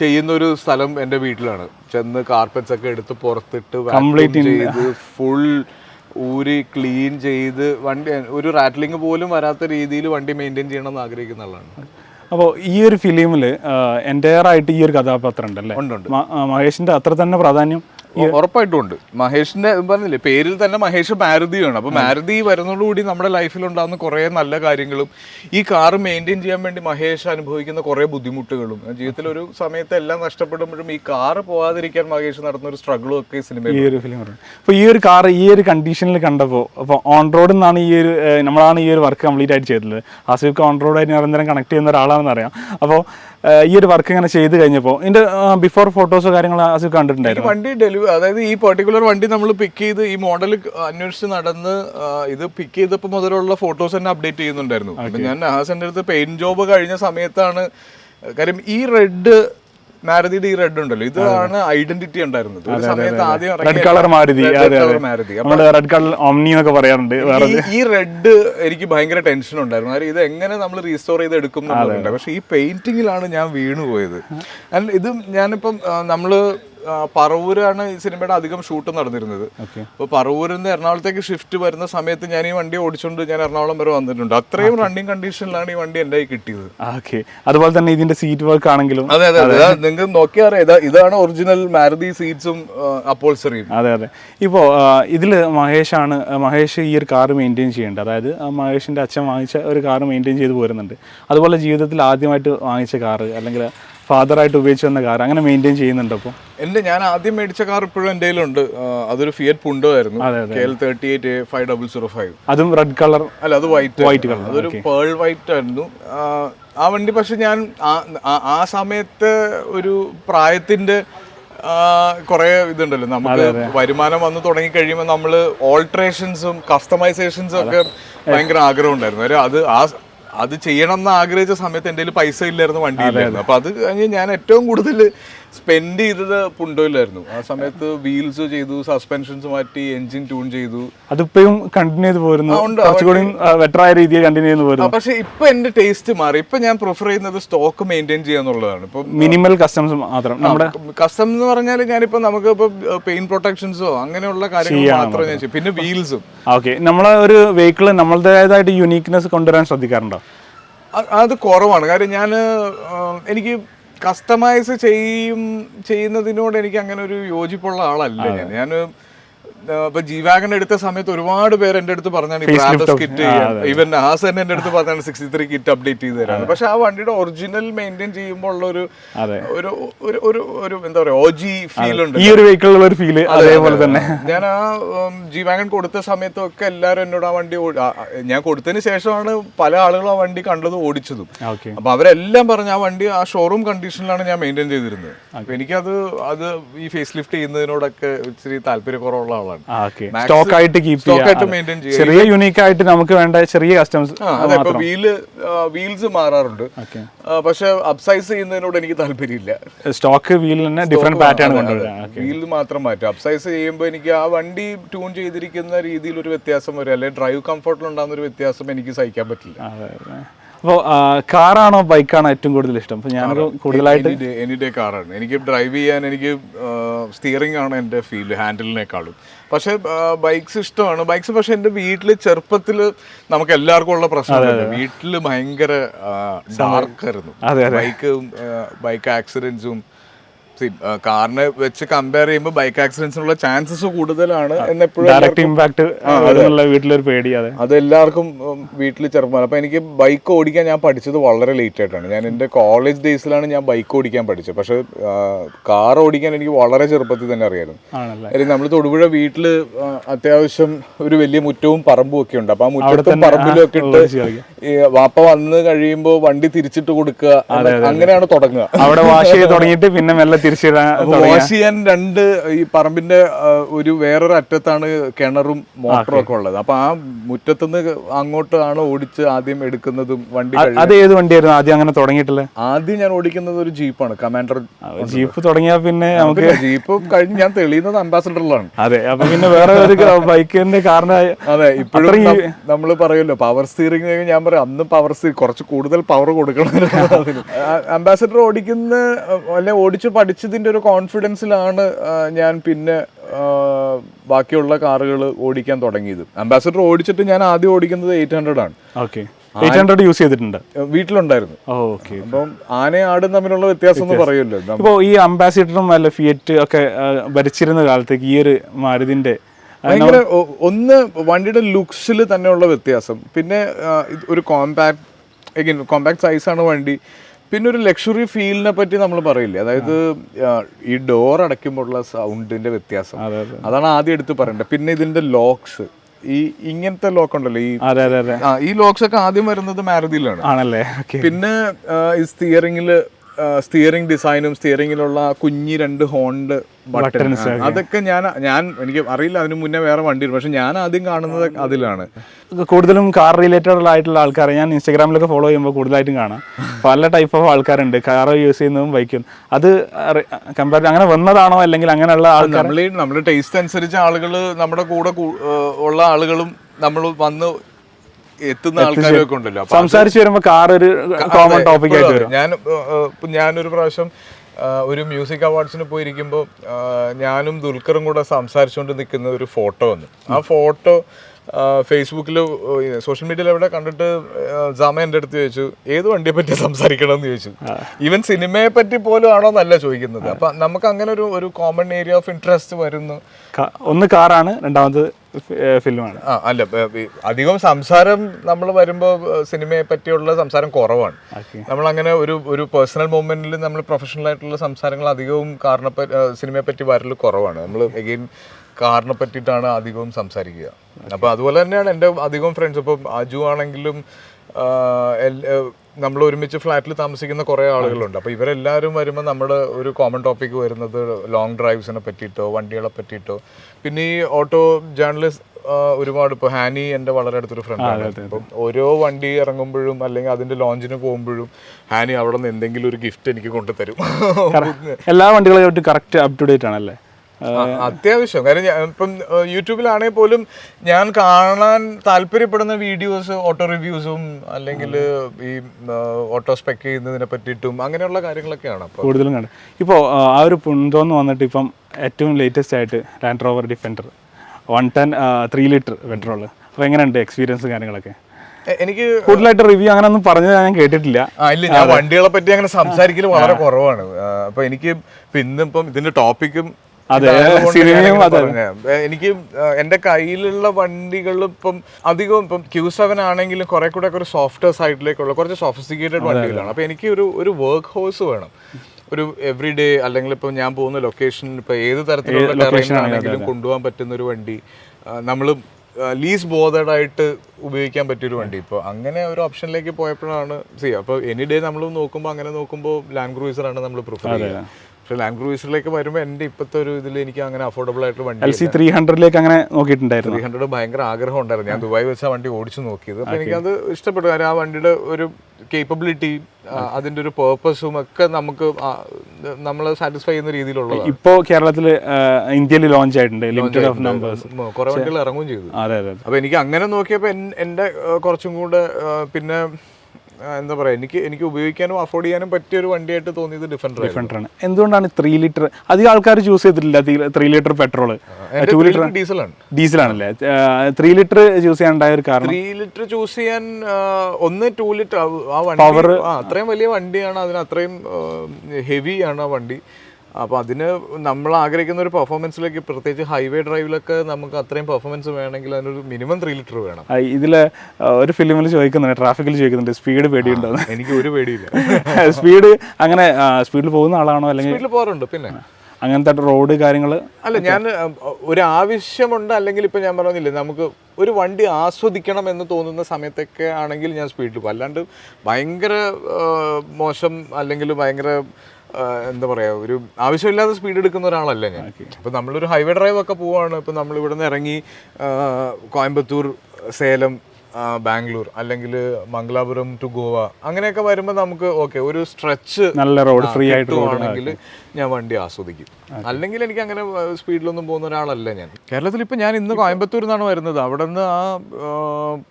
ചെയ്യുന്ന ഒരു സ്ഥലം എന്റെ വീട്ടിലാണ്. ചെന്ന് കാർപ്പറ്റ്സ് ഒക്കെ എടുത്ത് പുറത്തിട്ട് കംപ്ലീറ്റ് ചെയ്ത് ഫുൾ ഊരി ക്ലീൻ ചെയ്ത് വണ്ടി ഒരു റാറ്റ്ലിംഗ് പോലും വരാത്ത രീതിയിൽ വണ്ടി മെയിന്റെയിൻ ചെയ്യണം എന്ന് ആഗ്രഹിക്കുന്ന ആളാണ്. അപ്പോൾ ഈ ഒരു ഫിലിമിൽ എന്റയർ ആയിട്ട് ഈ ഒരു കഥാപാത്രം ഉണ്ടല്ലേ ഉണ്ട്, മഹേഷിന്റെ മഹേഷിന്റെ അത്ര തന്നെ പ്രാധാന്യം ഉറപ്പായിട്ടും ഉണ്ട്. മഹേഷിന്റെ പറഞ്ഞില്ലേ പേരിൽ തന്നെ മഹേഷ് മാരുതിയാണ്. അപ്പൊ മാരുതി വരുന്നതോടുകൂടി നമ്മുടെ ലൈഫിൽ ഉണ്ടാകുന്ന കുറെ നല്ല കാര്യങ്ങളും ഈ കാറ് മെയിന്റെയിൻ ചെയ്യാൻ വേണ്ടി മഹേഷ് അനുഭവിക്കുന്ന കുറെ ബുദ്ധിമുട്ടുകളും ജീവിതത്തിൽ ഒരു സമയത്ത് എല്ലാം നഷ്ടപ്പെടുമ്പോഴും ഈ കാറ് പോവാതിരിക്കാൻ മഹേഷ് നടന്ന ഒരു സ്ട്രഗിളും ഒക്കെ ഈ സിനിമയിൽ ഈ ഒരു ഫിലിം അപ്പോൾ ഈ ഒരു കാർ ഈ ഒരു കണ്ടീഷനിൽ കണ്ടപ്പോൾ അപ്പോൾ ഓൺ റോഡിൽ നിന്നാണ് ഈ ഒരു നമ്മളാണ് ഈ ഒരു വർക്ക് കംപ്ലീറ്റ് ആയിട്ട് ചെയ്തിട്ടുള്ളത്. ആസിഫ് ഓൺ റോഡായിട്ട് നിരന്തരം കണക്ട് ചെയ്യുന്ന ഒരാളാണെന്ന് അറിയാം അപ്പോൾ ഈ ഒരു വർക്ക് ഇങ്ങനെ ചെയ്ത് കഴിഞ്ഞപ്പോൾ ഇതിന്റെ ബിഫോർ ഫോട്ടോസോ കാര്യങ്ങളോ ആസിഫ് ഈ കണ്ടിട്ടുണ്ടായിരുന്നു? വണ്ടി ഡെലിവറി അതായത് ഈ പെർട്ടിക്കുലർ വണ്ടി നമ്മൾ പിക്ക് ചെയ്ത് ഈ മോഡൽ അന്വേഷിച്ച് നടന്ന് ഇത് പിക്ക് ചെയ്തപ്പോൾ മുതലുള്ള ഫോട്ടോസ് തന്നെ അപ്ഡേറ്റ് ചെയ്യുന്നുണ്ടായിരുന്നു. ഞാൻ ഹാസന്റെ അടുത്ത് പെയിന്റ് ജോബ് കഴിഞ്ഞ സമയത്താണ് കാര്യം ഈ റെഡ് മാരുതിയുടെ ഈ റെഡ് ഉണ്ടല്ലോ. ഇതാണ് ഐഡന്റിറ്റി ഉണ്ടായിരുന്നത്. ഒരു സമയത്ത് ആദ്യം red colour Maruti Maruti. Red colour Omni എന്നൊക്കെ പറയാറുണ്ട്. ഈ- റെഡ് എനിക്ക് ഭയങ്കര ടെൻഷൻ ഉണ്ടായിരുന്നു. കാര്യം ഇത് എങ്ങനെ നമ്മൾ റീസ്റ്റോർ ചെയ്ത് എടുക്കും എന്നുള്ളതുണ്ട്. പക്ഷെ ഈ പെയിന്റിങ്ങിലാണ് ഞാൻ വീണുപോയത്. പോയത് And ഇത് ഞാനിപ്പം നമ്മൾ പറവൂരാണ് ഈ സിനിമയുടെ അധികം ഷൂട്ട് നടന്നിരുന്നത്. അപ്പോൾ പറവൂരിൽ നിന്ന് എറണാകുളത്തേക്ക് ഷിഫ്റ്റ് വരുന്ന സമയത്ത് ഞാൻ ഈ വണ്ടി ഓടിച്ചുകൊണ്ട് ഞാൻ എറണാകുളം വരെ വന്നിട്ടുണ്ട്. അത്രയും റണ്ണിങ് കണ്ടീഷനിലാണ് ഈ വണ്ടി എന്റെ കിട്ടിയത്. ഓക്കെ അതുപോലെ തന്നെ ഇതിന്റെ സീറ്റ് വർക്ക് ആണെങ്കിലും അതെ അതെ അതെ. നിങ്ങൾക്ക് നോക്കിയാൽ അറിയാം. ഇതാണ് ഒറിജിനൽ മാരുതി സീറ്റ്സും അപ്പോൾസറിയും അതെ അതെ. ഇപ്പോൾ ഇതിൽ മഹേഷാണ് ആണ് മഹേഷ് ഈ ഒരു കാർ മെയിന്റെയിൻ ചെയ്യേണ്ടത് അതായത് ആ മഹേഷിന്റെ അച്ഛൻ വാങ്ങിച്ച ഒരു കാർ മെയിന്റെയിൻ ചെയ്ത് പോരുന്നുണ്ട്. അതുപോലെ ജീവിതത്തിൽ ആദ്യമായിട്ട് വാങ്ങിച്ച കാർ അല്ലെങ്കിൽ ഫാദറായിട്ട് ഉപയോഗിച്ച് വന്ന കാർ അങ്ങനെ മെയിന്റെയിൻ ചെയ്യുന്നുണ്ട് അപ്പോൾ. എന്റെ ഞാൻ ആദ്യം മേടിച്ച കാർ ഇപ്പോഴും എന്റെ കയ്യിലുണ്ട്. അതൊരു ഫിയറ്റ് പുണ്ടോ ആയിരുന്നു. K L thirty eight five double zero five അതും റെഡ് കളർ അല്ല അത് വൈറ്റ് വൈറ്റ് കളർ അതൊരു പേൾ വൈറ്റ് ആയിരുന്നു. ആ, വണ്ടി പക്ഷെ ഞാൻ ആ- സമയത്ത് ഒരു പ്രായത്തിന്റെ കുറെ ഇതുണ്ടല്ലോ. നമുക്ക് വരുമാനം വന്ന് തുടങ്ങി കഴിയുമ്പോൾ നമ്മൾ ഓൾട്രേഷൻസും കസ്റ്റമൈസേഷൻസും ഒക്കെ ഭയങ്കര ആഗ്രഹം ഉണ്ടായിരുന്നു. അത് ആ അത് ചെയ്യണം എന്ന് ആഗ്രഹിച്ച സമയത്ത് എന്റെ പൈസ ഇല്ലായിരുന്നു വണ്ടി ഇല്ലായിരുന്നു അപ്പൊ അത് കഴിഞ്ഞ് ഞാൻ ഏറ്റവും കൂടുതൽ സ്പെൻഡ് ചെയ്തത് പുണ്ടോയിലായിരുന്നു. ആ സമയത്ത് വീൽസ് ചെയ്തു സസ്പെൻഷൻസ് മാറ്റി എഞ്ചിൻ ട്യൂൺ ചെയ്തു. അതിപ്പോഴും കണ്ടിന്യൂ ചെയ്ത് പോരുന്നു. കുറച്ചുകൂടി ബെറ്റർ ആയ രീതിയിൽ കണ്ടിന്യൂ ചെയ്ത് പോരുന്നു. പക്ഷെ ഇപ്പൊ എന്റെ ടേസ്റ്റ് മാറി. ഇപ്പൊ ഞാൻ പ്രിഫർ ചെയ്യുന്നത് സ്റ്റോക്ക് മെയിന്റെയിൻ ചെയ്യാന്നുള്ളതാണ് ഇപ്പൊ മിനിമൽ കസ്റ്റംസ് മാത്രം. നമ്മുടെ കസ്റ്റം എന്ന് പറഞ്ഞാൽ ഞാനിപ്പോ നമുക്ക് ഇപ്പൊ പെയിൻ പ്രൊട്ടക്ഷൻസോ അങ്ങനെയുള്ള കാര്യങ്ങൾ മാത്രമേ ഞാൻ ചെയ്യും. പിന്നെ വീൽസും ഓക്കെ നമ്മളെ ഒരു വെഹിക്കിൾ നമ്മളുടേതായിട്ട് യുണീക്നെസ് കൊണ്ടുവരാൻ ശ്രദ്ധിക്കാറുണ്ടോ? അത് കുറവാണ്. കാര്യം ഞാൻ എനിക്ക് കസ്റ്റമൈസ് ചെയ്യും ചെയ്യുന്നതിനോട് എനിക്ക് അങ്ങനെ ഒരു യോജിപ്പുള്ള ആളല്ല ഞാൻ. ഇപ്പൊ ജീവാഗൻ എടുത്ത സമയത്ത് ഒരുപാട് പേര് എന്റെ അടുത്ത് പറഞ്ഞാണ് കിറ്റ് ചെയ്യാൻ ആസ് തന്നെ എന്റെ അടുത്ത് പറഞ്ഞാണ് സിക്സ്റ്റി ത്രീ കിറ്റ് അപ്ഡേറ്റ് ചെയ്ത് തരാണ് പക്ഷെ ആ വണ്ടിയുടെ ഒറിജിനൽ മെയിന്റെയിൻ ചെയ്യുമ്പോൾ ഉള്ള ഒരു ഒരു ഒരു എന്താ പറയാ ഓജി ഫീൽ ഉണ്ട്. ഈ ഒരു വെഹിക്കിളിലുള്ള ഒരു ഫീൽ അതേപോലെ തന്നെ. ഞാൻ ആ ജീവാഗൻ വാഗൺ കൊടുത്ത സമയത്തൊക്കെ എല്ലാരും എന്നോട് ആ വണ്ടി ഞാൻ കൊടുത്തതിന് ശേഷമാണ് പല ആളുകളും ആ വണ്ടി കണ്ടത് ഓടിച്ചതും. അപ്പൊ അവരെല്ലാം പറഞ്ഞു ആ വണ്ടി ആ ഷോറൂം കണ്ടീഷനിലാണ് ഞാൻ മെയിന്റെയിൻ ചെയ്തിരുന്നത്. എനിക്കത് അത് ഈ ഫേസ് ലിഫ്റ്റ് ചെയ്യുന്നതിനോടൊക്കെ ഇച്ചിരി താല്പര്യക്കുറവുള്ള ആളാണ്. ഓക്കെ സ്റ്റോക്ക് ആയിട്ട് കീപ്പ് സ്റ്റോക്ക് ആയിട്ട് മെയിന്റെയിൻ ചെയ്യാം ചെറിയ യുണീക്ക് ആയിട്ട് നമുക്ക് വേണ്ട ചെറിയ കസ്റ്റംസ് അതെ ഇപ്പൊ വീൽ വീൽസ് മാറാറുണ്ട്. പക്ഷെ അപ്സൈസ് ചെയ്യുന്നതിനോട് എനിക്ക് താല്പര്യമില്ല. സ്റ്റോക്ക് വീലിൽ തന്നെ ഡിഫറെന്റ് പാറ്റേൺ വീൽ മാത്രം മാറ്റും അപ്സൈസ് ചെയ്യുമ്പോൾ എനിക്ക് ആ വണ്ടി ട്യൂൺ ചെയ്തിരിക്കുന്ന രീതിയിൽ ഒരു വ്യത്യാസം വരും. അല്ലെങ്കിൽ ഡ്രൈവ് കംഫർട്ടിൽ ഉണ്ടാകുന്ന ഒരു വ്യത്യാസം എനിക്ക് സഹിക്കാൻ പറ്റില്ല. അപ്പോൾ കാറാണോ ബൈക്കാണോ ഏറ്റവും കൂടുതൽ ഇഷ്ടം? അപ്പോൾ ഞാനൊരു കൂടുതലായിട്ട് എനിക്ക് കാറാണ് എനിക്ക് ഡ്രൈവ് ചെയ്യാൻ എനിക്ക് സ്റ്റിയറിംഗ് ആണ് എന്റെ ഫീൽ ഹാൻഡിലിനേക്കാളും പക്ഷേ ബൈക്സ് ഇഷ്ടമാണ്. ബൈക്സ് പക്ഷെ എന്റെ വീട്ടിൽ ചെറുപ്പത്തിൽ നമുക്ക് എല്ലാവർക്കും ഉള്ള പ്രശ്നമല്ല? വീട്ടിൽ ഭയങ്കര ഡാർക്കായിരുന്നു ബൈക്ക് ബൈക്ക് ആക്സിഡൻസും കാറിനെ വെച്ച് കമ്പയർ ചെയ്യുമ്പോൾ ബൈക്ക് ആക്സിഡൻസിനുള്ള ചാൻസസ് കൂടുതലാണ് ഡയറക്റ്റ് ഇമ്പാക്ട് വീട്ടിലൊരു പേടി അതെ. അത് എല്ലാവർക്കും വീട്ടിൽ ചെറുപ്പമാണ്. അപ്പൊ എനിക്ക് ബൈക്ക് ഓടിക്കാൻ ഞാൻ പഠിച്ചത് വളരെ ലേറ്റ് ആയിട്ടാണ്. ഞാൻ എന്റെ കോളേജ് ഡേയ്സിലാണ് ഞാൻ ബൈക്ക് ഓടിക്കാൻ പഠിച്ചത്. പക്ഷെ കാർ ഓടിക്കാൻ എനിക്ക് വളരെ ചെറുപ്പത്തിൽ തന്നെ അറിയായിരുന്നു. ആണല്ലേ? നമ്മൾ തൊടുപുഴ വീട്ടിൽ അത്യാവശ്യം ഒരു വലിയ മുറ്റവും പറമ്പും ഒക്കെ ഉണ്ട്. അപ്പൊ ആ മുറ്റത്തും പറമ്പിലും ഒക്കെ ഇട്ട് വാപ്പ വന്ന് കഴിയുമ്പോൾ വണ്ടി തിരിച്ചിട്ട് കൊടുക്കുക. അങ്ങനെയാണ് തുടങ്ങുക. അവിടെ വാഷ് ചെയ്ത് തുടങ്ങിയിട്ട് പിന്നെ മെല്ലെ തിരിച്ചിടാൻ വാഷ് ചെയ്യാൻ രണ്ട് ഈ പറമ്പിന്റെ ഒരു വേറൊരു അറ്റത്താണ് കിണറും മോട്ടറും ഒക്കെ ഉള്ളത്. അപ്പൊ ആ മുറ്റത്തുനിന്ന് അങ്ങോട്ടാണ് ഓടിച്ച് ആദ്യം എടുക്കുന്നതും വണ്ടി അത് ഏത് വണ്ടിയായിരുന്നു? ആദ്യം അങ്ങനെ തുടങ്ങിയിട്ടില്ല? ആദ്യം ഞാൻ ഓടിക്കുന്നത് ഒരു ജീപ്പാണ് കമാൻഡർ ജീപ്പ് തുടങ്ങിയാൽ പിന്നെ നമുക്ക് ജീപ്പ് കഴിഞ്ഞ് ഞാൻ തെളിയുന്നത് അംബാസഡറിലാണ്. അതെ അപ്പൊ പിന്നെ വേറെ ഒരു ബൈക്കിന്റെ കാരണമായ അതെ ഇപ്പോഴും നമ്മൾ പറയുമല്ലോ പവർ സ്റ്റിയറിംഗ് ഞാൻ പറയാം അന്നും പവർ സ്റ്റിയറിംഗ് കുറച്ച് കൂടുതൽ പവർ കൊടുക്കണം. അംബാസഡർ ഓടിക്കുന്ന അല്ലെ ഓടിച്ച് പഠിച്ചതിന്റെ ഒരു കോൺഫിഡൻസിലാണ് ഞാൻ പിന്നെ ബാക്കിയുള്ള കാറുകൾ ഓടിക്കാൻ തുടങ്ങിയത്. അംബാസഡർ ഓടിച്ചിട്ട് ഞാൻ ആദ്യം ഓടിക്കുന്നത് എയ്റ്റ് ഹൺഡ്രഡ് ആണ്. ഓക്കെ എയ്റ്റ് ഹൺഡ്രഡ് യൂസ് ചെയ്തിട്ടുണ്ട്? വീട്ടിലുണ്ടായിരുന്നു. ഓക്കെ അപ്പം ആനയും ആടും തമ്മിലുള്ള വ്യത്യാസം എന്ന് പറയുമല്ലോ ഇപ്പോ ഇപ്പോൾ ഈ അംബാസിഡറും അല്ല ഫിയറ്റ് ഒക്കെ ഭരിച്ചിരുന്ന കാലത്തേക്ക് ഈ ഒരു മാരുതിന്റെ ഭയങ്കര ഒന്ന് വണ്ടിയുടെ ലുക്സിൽ തന്നെയുള്ള വ്യത്യാസം. പിന്നെ ഒരു കോമ്പാക്ട് കോമ്പാക്ട് സൈസാണ് വണ്ടി. പിന്നെ ഒരു ലക്ഷറി ഫീലിനെ പറ്റി നമ്മൾ പറയില്ലേ? അതായത് ഈ ഡോർ അടയ്ക്കുമ്പോഴുള്ള സൗണ്ടിന്റെ വ്യത്യാസം. അതെ അതെ. അതാണ് ആദ്യം എടുത്ത് പറയേണ്ടത്. പിന്നെ ഇതിന്റെ ലോക്സ് ഈ ഇങ്ങനത്തെ ലോക്ക് ഉണ്ടല്ലോ ഈ ഈ ലോക്സ് ഒക്കെ ആദ്യം വരുന്നത് മാരുതിയിലാണ്. ആണല്ലേ? പിന്നെ ഈ സ്റ്റിയറിംഗിൽ സ്റ്റിയറിംഗ് ഡിസൈനും സ്റ്റിയറിംഗിലുള്ള കുഞ്ഞി രണ്ട് ഹോണ്ട് ബട്ടൺസ് അതൊക്കെ ഞാൻ ഞാൻ എനിക്ക് അറിയില്ല അതിന് മുന്നേ വേറെ വണ്ടി പക്ഷെ ഞാൻ ആദ്യം കാണുന്നത് അതിലാണ്. കൂടുതലും കാർ റിലേറ്റഡ് ആയിട്ടുള്ള ആൾക്കാരെ ഞാൻ ഇൻസ്റ്റാഗ്രാമിലൊക്കെ ഫോളോ ചെയ്യുമ്പോൾ കൂടുതലായിട്ടും കാണാം. പല ടൈപ്പ് ഓഫ് ആൾക്കാരുണ്ട്. കാർ യൂസ് ചെയ്യുന്നതും ബൈക്കും. അത് കമ്പയർ അങ്ങനെ വന്നതാണോ അല്ലെങ്കിൽ അങ്ങനെയുള്ള ആൾക്കാർ നമ്മൾ നമ്മുടെ ടേസ്റ്റ് അനുസരിച്ച് ആളുകൾ നമ്മുടെ കൂടെ ഉള്ള ആളുകളും നമ്മൾ വന്ന് എത്തുന്ന ആൾക്കാരൊക്കെ ഉണ്ടല്ലോ. സംസാരിച്ച് വരുമ്പോൾ കാർ ഒരു കോമൺ ടോപ്പിക് ആയിട്ട് വരും. ഞാൻ ഞാനൊരു പ്രാവശ്യം ഒരു മ്യൂസിക് അവാർഡ്സിന് പോയിരിക്കുമ്പോൾ ഞാനും ദുൽഖറും കൂടെ സംസാരിച്ചുകൊണ്ട് നിൽക്കുന്ന ഒരു ഫോട്ടോ വന്നു. ആ ഫോട്ടോ ഫേസ്ബുക്കിൽ സോഷ്യൽ മീഡിയയിൽ എവിടെ കണ്ടിട്ട് ജാമ എന്റെ അടുത്ത് ചോദിച്ചു ഏത് വണ്ടിയെ പറ്റി സംസാരിക്കണം? എന്ന് ചോദിച്ചു. ഈവൻ സിനിമയെ പറ്റി പോലും ആണോ എന്നല്ല ചോദിക്കുന്നത്. അപ്പം നമുക്ക് അങ്ങനെ ഒരു ഒരു കോമൺ ഏരിയ ഓഫ് ഇൻട്രസ്റ്റ് വരുന്നു. ഒന്ന് കാറാണ് രണ്ടാമത് ഫിലിമാണ്. അല്ല അധികം സംസാരം നമ്മൾ വരുമ്പോൾ സിനിമയെ പറ്റിയുള്ള സംസാരം കുറവാണ്. നമ്മൾ അങ്ങനെ ഒരു ഒരു പേഴ്സണൽ മൂവ്മെന്റിൽ നമ്മൾ പ്രൊഫഷണൽ ആയിട്ടുള്ള സംസാരങ്ങൾ അധികവും കാറിനെ സിനിമയെ പറ്റി വരൽ കുറവാണ്. നമ്മൾ എഗെയിൻ കാറിനെ പറ്റിയിട്ടാണ് അധികവും സംസാരിക്കുക. അപ്പൊ അതുപോലെ തന്നെയാണ് എന്റെ അധികവും ഫ്രണ്ട്സ് ഇപ്പം അജു ആണെങ്കിലും നമ്മൾ ഒരുമിച്ച് ഫ്ലാറ്റിൽ താമസിക്കുന്ന കുറേ ആളുകളുണ്ട്. അപ്പോൾ ഇവരെല്ലാവരും വരുമ്പോൾ നമ്മുടെ ഒരു കോമൺ ടോപ്പിക് വരുന്നത് ലോങ് ഡ്രൈവ്സിനെ പറ്റിയിട്ടോ വണ്ടികളെ പറ്റിയിട്ടോ. പിന്നെ ഈ ഓട്ടോ ജേർണലിസ്റ്റ് ഒരുപാട് ഇപ്പോൾ ഹാനി എന്റെ വളരെ അടുത്തൊരു ഫ്രണ്ടാണ് അപ്പം ഓരോ വണ്ടി ഇറങ്ങുമ്പോഴും അല്ലെങ്കിൽ അതിന്റെ ലോഞ്ചിന് പോകുമ്പോഴും ഹാനി അവിടെ നിന്ന് എന്തെങ്കിലും ഒരു ഗിഫ്റ്റ് എനിക്ക് കൊണ്ടുതരും. എല്ലാ വണ്ടികളായിട്ട് കറക്റ്റ് അപ് ടു ഡേറ്റ് ആണല്ലേ? അത്യാവശ്യം. കാര്യം ഇപ്പം യൂട്യൂബിലാണെങ്കിൽ പോലും ഞാൻ കാണാൻ താല്പര്യപ്പെടുന്ന വീഡിയോസ് ഓട്ടോ റിവ്യൂസും അല്ലെങ്കിൽ ഈ ഓട്ടോ സ്പെക്ക് ചെയ്യുന്നതിനെ പറ്റിയിട്ടും അങ്ങനെയുള്ള കാര്യങ്ങളൊക്കെയാണ് കൂടുതലും കണ്ടത് ഇപ്പോൾ ആ ഒരു പുന്തോന്ന് വന്നിട്ട് ഇപ്പം ഏറ്റവും ലേറ്റസ്റ്റ് ആയിട്ട് Land Rover Defender one ten three litre petrol അപ്പോൾ എങ്ങനെയുണ്ട് എക്സ്പീരിയൻസ് കാര്യങ്ങളൊക്കെ? എനിക്ക് കൂടുതലായിട്ട് റിവ്യൂ അങ്ങനെ ഒന്നും പറഞ്ഞത് ഞാൻ കേട്ടിട്ടില്ല. ആ ഇല്ല ഞാൻ വണ്ടികളെ പറ്റി അങ്ങനെ സംസാരിക്കൽ വളരെ കുറവാണ്. അപ്പൊ എനിക്ക് ഇപ്പൊ ഇന്നിപ്പം ഇതിന്റെ ടോപ്പിക്കും അതെ, സിനിമയും എനിക്ക് എന്റെ കയ്യിലുള്ള വണ്ടികൾ ഇപ്പം അധികവും ഇപ്പം ക്യൂ സെവൻ ആണെങ്കിലും കുറെ കൂടെ ഒരു സോഫ്റ്റ്വെയർ സൈഡിലേക്കുള്ള കുറച്ച് സോഫിസ്റ്റിക്കേറ്റഡ് വണ്ടികളാണ്. അപ്പൊ എനിക്ക് ഒരു ഒരു വർക്ക് ഹോഴ്സ് വേണം. ഒരു എവറി ഡേ അല്ലെങ്കിൽ ഇപ്പം ഞാൻ പോകുന്ന ലൊക്കേഷൻ ഇപ്പൊ ഏത് തരത്തിലുള്ള ടെറൈൻ ആണെങ്കിലും കൊണ്ടുപോകാൻ പറ്റുന്ന ഒരു വണ്ടി നമ്മൾ ലീസ് ബോധഡ് ആയിട്ട് ഉപയോഗിക്കാൻ പറ്റിയൊരു വണ്ടി. ഇപ്പോൾ അങ്ങനെ ഒരു ഓപ്ഷനിലേക്ക് പോയപ്പോഴാണ് സി അപ്പോൾ എനി ഡേ നമ്മൾ നോക്കുമ്പോൾ അങ്ങനെ നോക്കുമ്പോൾ ലാൻഡ് ക്രൂയിസർ ആണ് നമ്മൾ പ്രിഫർ ചെയ്യുക. പക്ഷെ ലാൻഡ് ക്രൂയിസറിലേക്ക് വരുമ്പോൾ എന്റെ ഇപ്പോഴത്തെ ഒരു ഇതിൽ എനിക്ക് അങ്ങനെ അഫോർഡബിൾ ആയിട്ട് വണ്ടി എൽ സി ത്രീ ഹൺഡ്രഡിലേക്ക് അങ്ങനെ നോക്കിയിട്ടുണ്ടായിരുന്നു. ത്രീ ഹൺഡ്രഡ് ഭയങ്കര ആഗ്രഹം ഉണ്ടായിരുന്നു. ഞാൻ ദുബായ് വെച്ച് ആ വണ്ടി ഓടിച്ചു നോക്കിയത്. അപ്പോൾ എനിക്കത് ഇഷ്ടപ്പെട്ടു. കാരണം ആ വണ്ടിയുടെ ഒരു കേപ്പബിലിറ്റി അതിന്റെ ഒരു പേർപ്പസും ഒക്കെ നമുക്ക് നമ്മളെ സാറ്റിസ്ഫൈ ചെയ്യുന്ന രീതിയിലുള്ള ഇപ്പോൾ കേരളത്തിൽ ഇന്ത്യയിൽ ലോഞ്ച് ആയിട്ടുണ്ട് ലിമിറ്റഡ് ഓഫ് നമ്പേഴ്സ് കുറെ വണ്ടികൾ ഇറങ്ങുകയും ചെയ്തു. അതെ അതെ അപ്പൊ എനിക്ക് അങ്ങനെ നോക്കിയപ്പോൾ എൻ- എന്റെ കുറച്ചും കൂടെ പിന്നെ എന്താ പറയുക എനിക്ക് എനിക്ക് ഉപയോഗിക്കാനും അഫോർഡ് ചെയ്യാനും പറ്റിയ ഒരു വണ്ടിയായിട്ട് തോന്നിയത് ഡിഫൻഡർ ഡിഫറെന്റ് ആണ്. എന്തുകൊണ്ടാണ് ത്രീ ലിറ്റർ അധികം ആൾക്കാർ ചൂസ് ചെയ്തിട്ടില്ല three litre petrol two litre ഡീസലാണ് ഡീസലാണല്ലേ ത്രീ ലിറ്റർ ചൂസ് ചെയ്യാനുണ്ടായ ഒരു കാരണം? ത്രീ ലിറ്റർ ചൂസ് ചെയ്യാൻ ഒന്ന് ടു ലിറ്റർ ആ വണ്ടി പവർ അത്രയും വലിയ വണ്ടിയാണ് അതിന് അത്രയും ഹെവിയാണ് ആ വണ്ടി. അപ്പോൾ അതിന് നമ്മൾ ആഗ്രഹിക്കുന്ന ഒരു പെർഫോമൻസിലേക്ക് പ്രത്യേകിച്ച് ഹൈവേ ഡ്രൈവിലൊക്കെ നമുക്ക് അത്രയും പെർഫോമൻസ് വേണമെങ്കിൽ അതിനൊരു മിനിമം ത്രീ ലിറ്റർ വേണം. ഇതിൽ ഇതിൽ ഒരു ഫിലിമിൽ ചോദിക്കുന്നുണ്ട് ട്രാഫിക്കിൽ ചോദിക്കുന്നുണ്ട് സ്പീഡ് പേടിയുണ്ടോ എനിക്ക് ഒരു പേടിയില്ല. സ്പീഡ് അങ്ങനെ സ്പീഡിൽ പോകുന്ന ആളാണോ അല്ലെങ്കിൽ സ്പീഡിൽ പോകാറുണ്ട് പിന്നെ. അങ്ങനത്തെ റോഡ് കാര്യങ്ങൾ അല്ല ഞാൻ ഒരു ആവശ്യമുണ്ട് അല്ലെങ്കിൽ ഇപ്പം ഞാൻ പറഞ്ഞില്ലേ നമുക്ക് ഒരു വണ്ടി ആസ്വദിക്കണം എന്ന് തോന്നുന്ന സമയത്തൊക്കെ ആണെങ്കിൽ ഞാൻ സ്പീഡിൽ പോകും. അല്ലാണ്ട് ഭയങ്കര മോശം അല്ലെങ്കിൽ ഭയങ്കര എന്താ പറയാ ഒരു ആവശ്യമില്ലാതെ സ്പീഡ് എടുക്കുന്ന ഒരാളല്ല ഞാൻ. അപ്പോൾ നമ്മളൊരു ഹൈവേ ഡ്രൈവ് ഒക്കെ പോവാണ് ഇപ്പൊ നമ്മൾ ഇവിടെ നിന്ന് ഇറങ്ങി കോയമ്പത്തൂർ സേലം ബാംഗ്ലൂർ അല്ലെങ്കിൽ മംഗലാപുരം ടു ഗോവ അങ്ങനെയൊക്കെ വരുമ്പോൾ നമുക്ക് ഓക്കെ ഒരു സ്ട്രെച്ച് നല്ല റോഡ് ഫ്രീ ആയിട്ട് പോകണമെങ്കിൽ ആണെങ്കിൽ ഞാൻ വണ്ടി ആസ്വദിക്കും. അല്ലെങ്കിൽ എനിക്ക് അങ്ങനെ സ്പീഡിലൊന്നും പോകുന്ന ഒരാളല്ല ഞാൻ. കേരളത്തിൽ ഇപ്പൊ ഞാൻ ഇന്ന് കോയമ്പത്തൂർ നിന്നാണ് വരുന്നത്. അവിടെ നിന്ന് ആ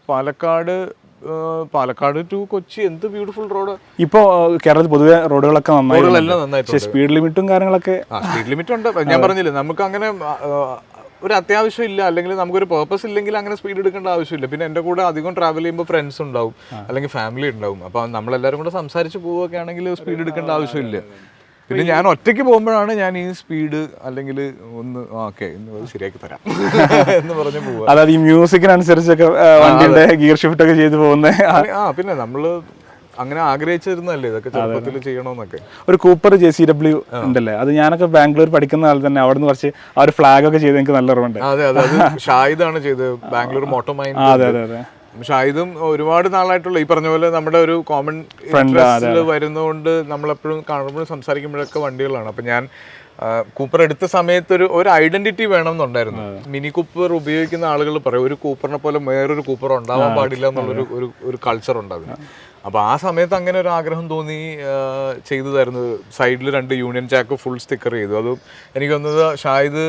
പാലക്കാട് പാലക്കാട് ടു കൊച്ചി എന്ത് ബ്യൂട്ടിഫുൾ റോഡ് ഇപ്പോൾ കേരളത്തിൽ പൊതുവെ റോഡുകളൊക്കെ നന്നായി പക്ഷേ സ്പീഡ് ലിമിറ്റും കാര്യങ്ങളൊക്കെ സ്പീഡ് ലിമിറ്റ് ഉണ്ട്. ഞാൻ പറഞ്ഞില്ലേ നമുക്ക് അങ്ങനെ ഒരു അത്യാവശ്യം ഇല്ല. അല്ലെങ്കിൽ നമുക്കൊരു പേർപ്പസ് ഇല്ലെങ്കിൽ അങ്ങനെ സ്പീഡ് എടുക്കേണ്ട ആവശ്യമില്ല. പിന്നെ എന്റെ കൂടെ അധികം ട്രാവൽ ചെയ്യുമ്പോൾ ഫ്രണ്ട്സ് ഉണ്ടാവും. അല്ലെങ്കിൽ ഫാമിലി ഉണ്ടാവും. അപ്പോൾ നമ്മളെല്ലാവരും കൂടെ സംസാരിച്ച് പോവുകയൊക്കെ ആണെങ്കിൽ സ്പീഡ് എടുക്കേണ്ട ആവശ്യമില്ല. പിന്നെ ഞാൻ ഒറ്റയ്ക്ക് പോകുമ്പോഴാണ് ഞാൻ ഈ സ്പീഡ് അല്ലെങ്കിൽ ഒന്ന് ഓക്കെ ശരിയാക്കി തരാം. എന്ന് പറഞ്ഞ് പോവുക. അതായത് ഈ മ്യൂസിക്കിനനുസരിച്ചൊക്കെ വണ്ടിയുടെ ഗിയർ ഷിഫ്റ്റ് ഒക്കെ ചെയ്ത് പോകുന്ന ആ പിന്നെ നമ്മൾ അങ്ങനെ ആഗ്രഹിച്ചിരുന്നല്ലേ ഇതൊക്കെ ചെറുപ്പത്തിൽ ചെയ്യണമെന്നൊക്കെ ഒരു കൂപ്പർ ജെ സി ഡബ്ല്യു ഉണ്ടല്ലേ? അത് ഞാനൊക്കെ ബാംഗ്ലൂർ പഠിക്കുന്ന ആൾ തന്നെ അവിടെ നിന്ന് കുറച്ച് ആ ഒരു ഫ്ലാഗ് ഒക്കെ ചെയ്ത് എനിക്ക് നല്ല ഉറവുണ്ട് അതെ അതെ അത് ഷാഹിദാണ് ചെയ്തത്. ബാംഗ്ലൂർ മോട്ടോമൈൻ ആ, അതെ അതെ അതെ. ഷാഹിദും ഒരുപാട് നാളായിട്ടുള്ള ഈ പറഞ്ഞ പോലെ നമ്മുടെ ഒരു കോമൺ വരുന്നതുകൊണ്ട് നമ്മളെപ്പോഴും കാണുമ്പോഴും സംസാരിക്കുമ്പോഴൊക്കെ വണ്ടികളാണ്. അപ്പം ഞാൻ കൂപ്പർ എടുത്ത സമയത്ത് ഒരു ഒരു ഐഡന്റിറ്റി വേണം എന്നുണ്ടായിരുന്നു മിനി കൂപ്പർ ഉപയോഗിക്കുന്ന ആളുകൾ പറയും ഒരു കൂപ്പറിനെ പോലെ വേറൊരു കൂപ്പർ ഉണ്ടാവാൻ പാടില്ല എന്നുള്ളൊരു ഒരു ഒരു കൾച്ചർ ഉണ്ട് അതിന്. അപ്പോൾ ആ സമയത്ത് അങ്ങനെ ഒരു ആഗ്രഹം തോന്നി ചെയ്തു തരുന്നത് സൈഡിൽ രണ്ട് യൂണിയൻ ചാക്ക് ഫുൾ സ്റ്റിക്കർ ചെയ്തു. അത് എനിക്ക് തോന്നുന്നത് ഷാഹിദ്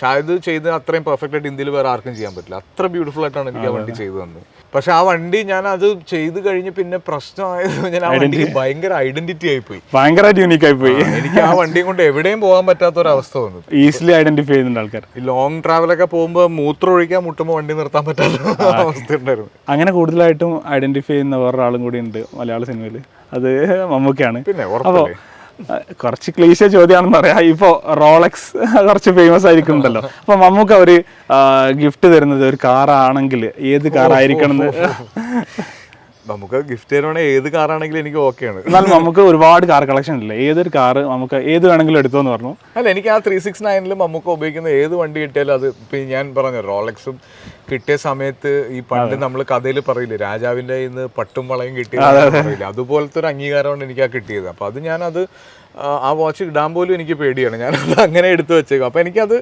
ഷാഹിദ് ചെയ്ത് അത്രയും പെർഫെക്റ്റ് ആയിട്ട് ഇന്ത്യയിൽ വേറെ ആർക്കും ചെയ്യാൻ പറ്റില്ല. അത്ര ബ്യൂട്ടിഫുൾ ആയിട്ടാണ് എനിക്ക് ആ വണ്ടി ചെയ്തു തന്നത്. പക്ഷെ ആ വണ്ടി ഞാൻ അത് ചെയ്ത് കഴിഞ്ഞ് പിന്നെ പ്രശ്നമായത് ഞാൻ ആ ഭയങ്കര ഐഡന്റിറ്റി ആയി പോയി ഭയങ്കരമായിട്ട് യൂണിക് ആയി പോയി എനിക്ക് ആ വണ്ടിയും കൊണ്ട് എവിടെയും പോകാൻ പറ്റാത്ത ഒരു അവസ്ഥ വന്നു. ഈസിലി ഐഡന്റിഫൈ ചെയ്യുന്നുണ്ട് ആൾക്കാർ. ലോങ് ട്രാവലൊക്കെ പോകുമ്പോൾ മൂത്രം ഒഴിക്കാൻ മുട്ടുമ്പോൾ വണ്ടി നിർത്താൻ പറ്റാത്ത അവസ്ഥ ഉണ്ടായിരുന്നു. അങ്ങനെ കൂടുതലായിട്ടും ഐഡന്റിഫൈ ചെയ്യുന്ന വേറൊരാളും കൂടി ഉണ്ട് മലയാള സിനിമയിൽ അത് മമ്മൂക്കയാണ്. പിന്നെ അപ്പോൾ കുറച്ച് ക്ലീശ ചോദ്യമാണെന്ന് പറയാം. ഇപ്പോൾ റോളക്സ് കുറച്ച് ഫേമസ് ആയിരിക്കുന്നുണ്ടല്ലോ. അപ്പോൾ നമുക്ക് ഒരു ഗിഫ്റ്റ് തരുന്നത് ഒരു കാറാണെങ്കിൽ ഏത് കാറായിരിക്കണം എന്ന് നമുക്ക് ഗിഫ്റ്റ് തരുവാണെങ്കിൽ ഏത് കാറാണെങ്കിലും എനിക്ക് ഓക്കെയാണ് എന്നാലും നമുക്ക് ഒരുപാട് കാർ കളക്ഷൻ ഇല്ല? ഏതൊരു കാർ നമുക്ക് ഏത് വേണമെങ്കിലും എടുത്തോന്ന് പറഞ്ഞു. അല്ല എനിക്ക് ആ ത്രീ സിക്സ് നയനിലും നമുക്ക് ഉപയോഗിക്കുന്ന ഏത് വണ്ടി കിട്ടിയാലും അത് ഇപ്പൊ ഞാൻ പറഞ്ഞു റോളക്സും കിട്ടിയ സമയത്ത് ഈ പണ്ട് നമ്മൾ കഥയിൽ പറയില്ലേ രാജാവിന്റെ ഇന്ന് പട്ടും വളയും കിട്ടിയത് അതുപോലത്തെ ഒരു അംഗീകാരമാണ് എനിക്ക് ആ കിട്ടിയത്. അപ്പൊ അത് ഞാനത് ആ, ആ വാച്ച് ഇടാൻ പോലും എനിക്ക് പേടിയാണ്. ഞാൻ അങ്ങനെ എടുത്തു വെച്ചേക്കും. അപ്പോൾ എനിക്കത്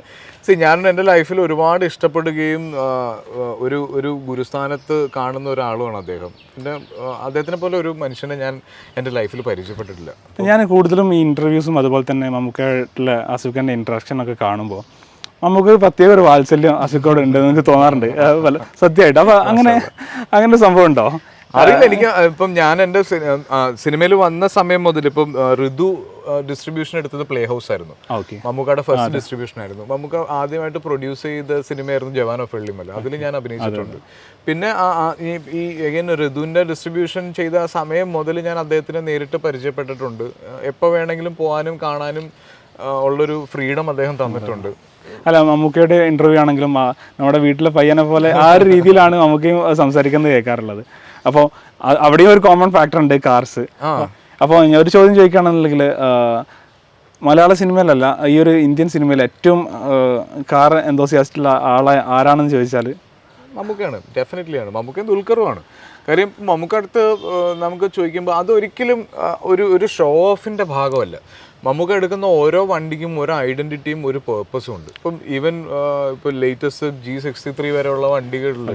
സി ഞാൻ എന്റെ ലൈഫിൽ ഒരുപാട് ഇഷ്ടപ്പെടുകയും ഒരു ഒരു ഗുരുസ്ഥാനത്ത് കാണുന്ന ഒരാളുമാണ് അദ്ദേഹം. പിന്നെ അദ്ദേഹത്തിനെ പോലെ ഒരു മനുഷ്യനെ ഞാൻ എന്റെ ലൈഫിൽ പരിചയപ്പെട്ടിട്ടില്ല. ഞാൻ കൂടുതലും ഈ ഇന്റർവ്യൂസും അതുപോലെ തന്നെ മമ്മൂക്കായിട്ടുള്ള അസുഖന്റെ ഇൻട്രാക്ഷൻ ഒക്കെ കാണുമ്പോൾ നമുക്ക് പ്രത്യേക ഒരു വാത്സല്യം അസുഖോട് ഉണ്ട് എന്ന് എനിക്ക് തോന്നാറുണ്ട്. സത്യമായിട്ട്. അപ്പോൾ അങ്ങനെ അങ്ങനെ സംഭവം ഉണ്ടോ? അറിയില്ല എനിക്ക് ഇപ്പം ഞാൻ എന്റെ സിനിമയിൽ വന്ന സമയം മുതൽ ഇപ്പം ഋതു ഡിസ്ട്രിബ്യൂഷൻ എടുത്തത് പ്ലേ ഹൗസ് ആയിരുന്നു മമ്മൂക്കയുടെ ഫസ്റ്റ് ഡിസ്ട്രിബ്യൂഷൻ ആയിരുന്നു. മമ്മൂക്ക ആദ്യമായിട്ട് പ്രൊഡ്യൂസ് ചെയ്ത സിനിമയായിരുന്നു ജവാൻ ഓഫ് വെള്ളിമല അതിൽ ഞാൻ അഭിനയിച്ചിട്ടുണ്ട്. പിന്നെ ഈ എഗൈൻ ഋതുവിന്റെ ഡിസ്ട്രിബ്യൂഷൻ ചെയ്ത ആ സമയം മുതൽ ഞാൻ അദ്ദേഹത്തിനെ നേരിട്ട് പരിചയപ്പെട്ടിട്ടുണ്ട്. എപ്പോൾ വേണമെങ്കിലും പോകാനും കാണാനും ഉള്ളൊരു ഫ്രീഡം അദ്ദേഹം തന്നിട്ടുണ്ട്. അല്ല മമ്മൂക്കയുടെ ഇന്റർവ്യൂ ആണെങ്കിലും നമ്മുടെ വീട്ടിലെ പയ്യനെ പോലെ ആ ഒരു രീതിയിലാണ് മമ്മൂക്കയും സംസാരിക്കുന്നത് കേൾക്കാറുള്ളത്. അപ്പോൾ അവിടെയും ഒരു കോമൺ ഫാക്ടർ ഉണ്ട് കാർസ് അപ്പോൾ ഞാൻ ഒരു ചോദ്യം ചോദിക്കുകയാണെന്നുണ്ടെങ്കിൽ മലയാള സിനിമയിലല്ല ഈ ഒരു ഇന്ത്യൻ സിനിമയിൽ ഏറ്റവും കാർ എന്തോസിയാസ്റ്റുള്ള ആളെ ആരാണെന്ന് ചോദിച്ചാൽ മമ്മൂക്കയാണ് ഡെഫിനറ്റ്ലി ആണ്. മമ്മൂക്കയും ദുൽഖറുമാണ്. കാര്യം മമ്മൂക്ക അടുത്ത് നമുക്ക് ചോദിക്കുമ്പോൾ അതൊരിക്കലും ഒരു ഒരു ഷോ ഓഫിന്റെ ഭാഗമല്ല. മമ്മൂക്ക എടുക്കുന്ന ഓരോ വണ്ടിക്കും ഒരു ഐഡന്റിറ്റിയും ഒരു പേർപ്പസും ഉണ്ട്. ഇപ്പം ഈവൻ ഇപ്പോൾ ലേറ്റസ്റ്റ് ജി സിക്സ്റ്റി ത്രീ വരെയുള്ള വണ്ടികളിൽ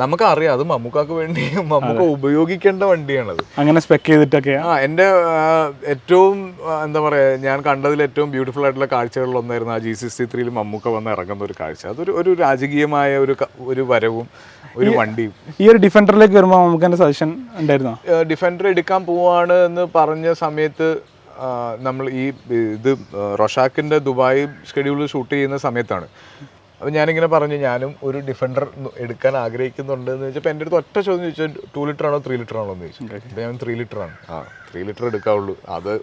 നമുക്ക് അറിയാം അത് മമ്മൂക്കാക്ക് വേണ്ടി മമ്മൂക്ക ഉപയോഗിക്കേണ്ട വണ്ടിയാണത്. അങ്ങനെ സ്പെക്ക് ചെയ്തിട്ടൊക്കെ ആ എന്റെ ഏറ്റവും എന്താ പറയുക ഞാൻ കണ്ടതിൽ ഏറ്റവും ബ്യൂട്ടിഫുൾ ആയിട്ടുള്ള കാഴ്ചകളിൽ ഒന്നായിരുന്നു ആ ജി സി സി ത്രീയിൽ മമ്മൂക്ക വന്ന് ഇറങ്ങുന്ന ഒരു കാഴ്ച. അതൊരു ഒരു രാജകീയമായ ഒരു ഒരു വരവും ഒരു വണ്ടിയും. ഈ ഒരു ഡിഫൻഡറിലേക്ക് വരുമ്പോൾ നമുക്ക് എന്റെ സജഷൻ ഉണ്ടായിരുന്നോ? ഡിഫൻഡർ എടുക്കാൻ പോവാണ് എന്ന് പറഞ്ഞ സമയത്ത് നമ്മൾ ഈ ഇത് റൊഷാക്കിന്റെ ദുബായ് ഷെഡ്യൂൾ ഷൂട്ട് ചെയ്യുന്ന സമയത്താണ്. ഞാനിങ്ങനെ പറഞ്ഞു ഞാനും ഒരു ഡിഫൻഡർ എടുക്കാൻ ആഗ്രഹിക്കുന്നുണ്ട് എന്ന് വെച്ചപ്പോൾ എന്റെ അടുത്ത് ഒറ്റ ചോദ്യം ചോദിച്ചാൽ ടു ലിറ്റർ ആണോ ത്രീ ലിറ്റർ ആണോ? എന്ന് ചോദിച്ചു. അപ്പോൾ ഞാൻ ത്രീ ലിറ്റർ ആണ്. ആ ത്രീ ലിറ്റർ എടുക്കാവുള്ളൂ. അത്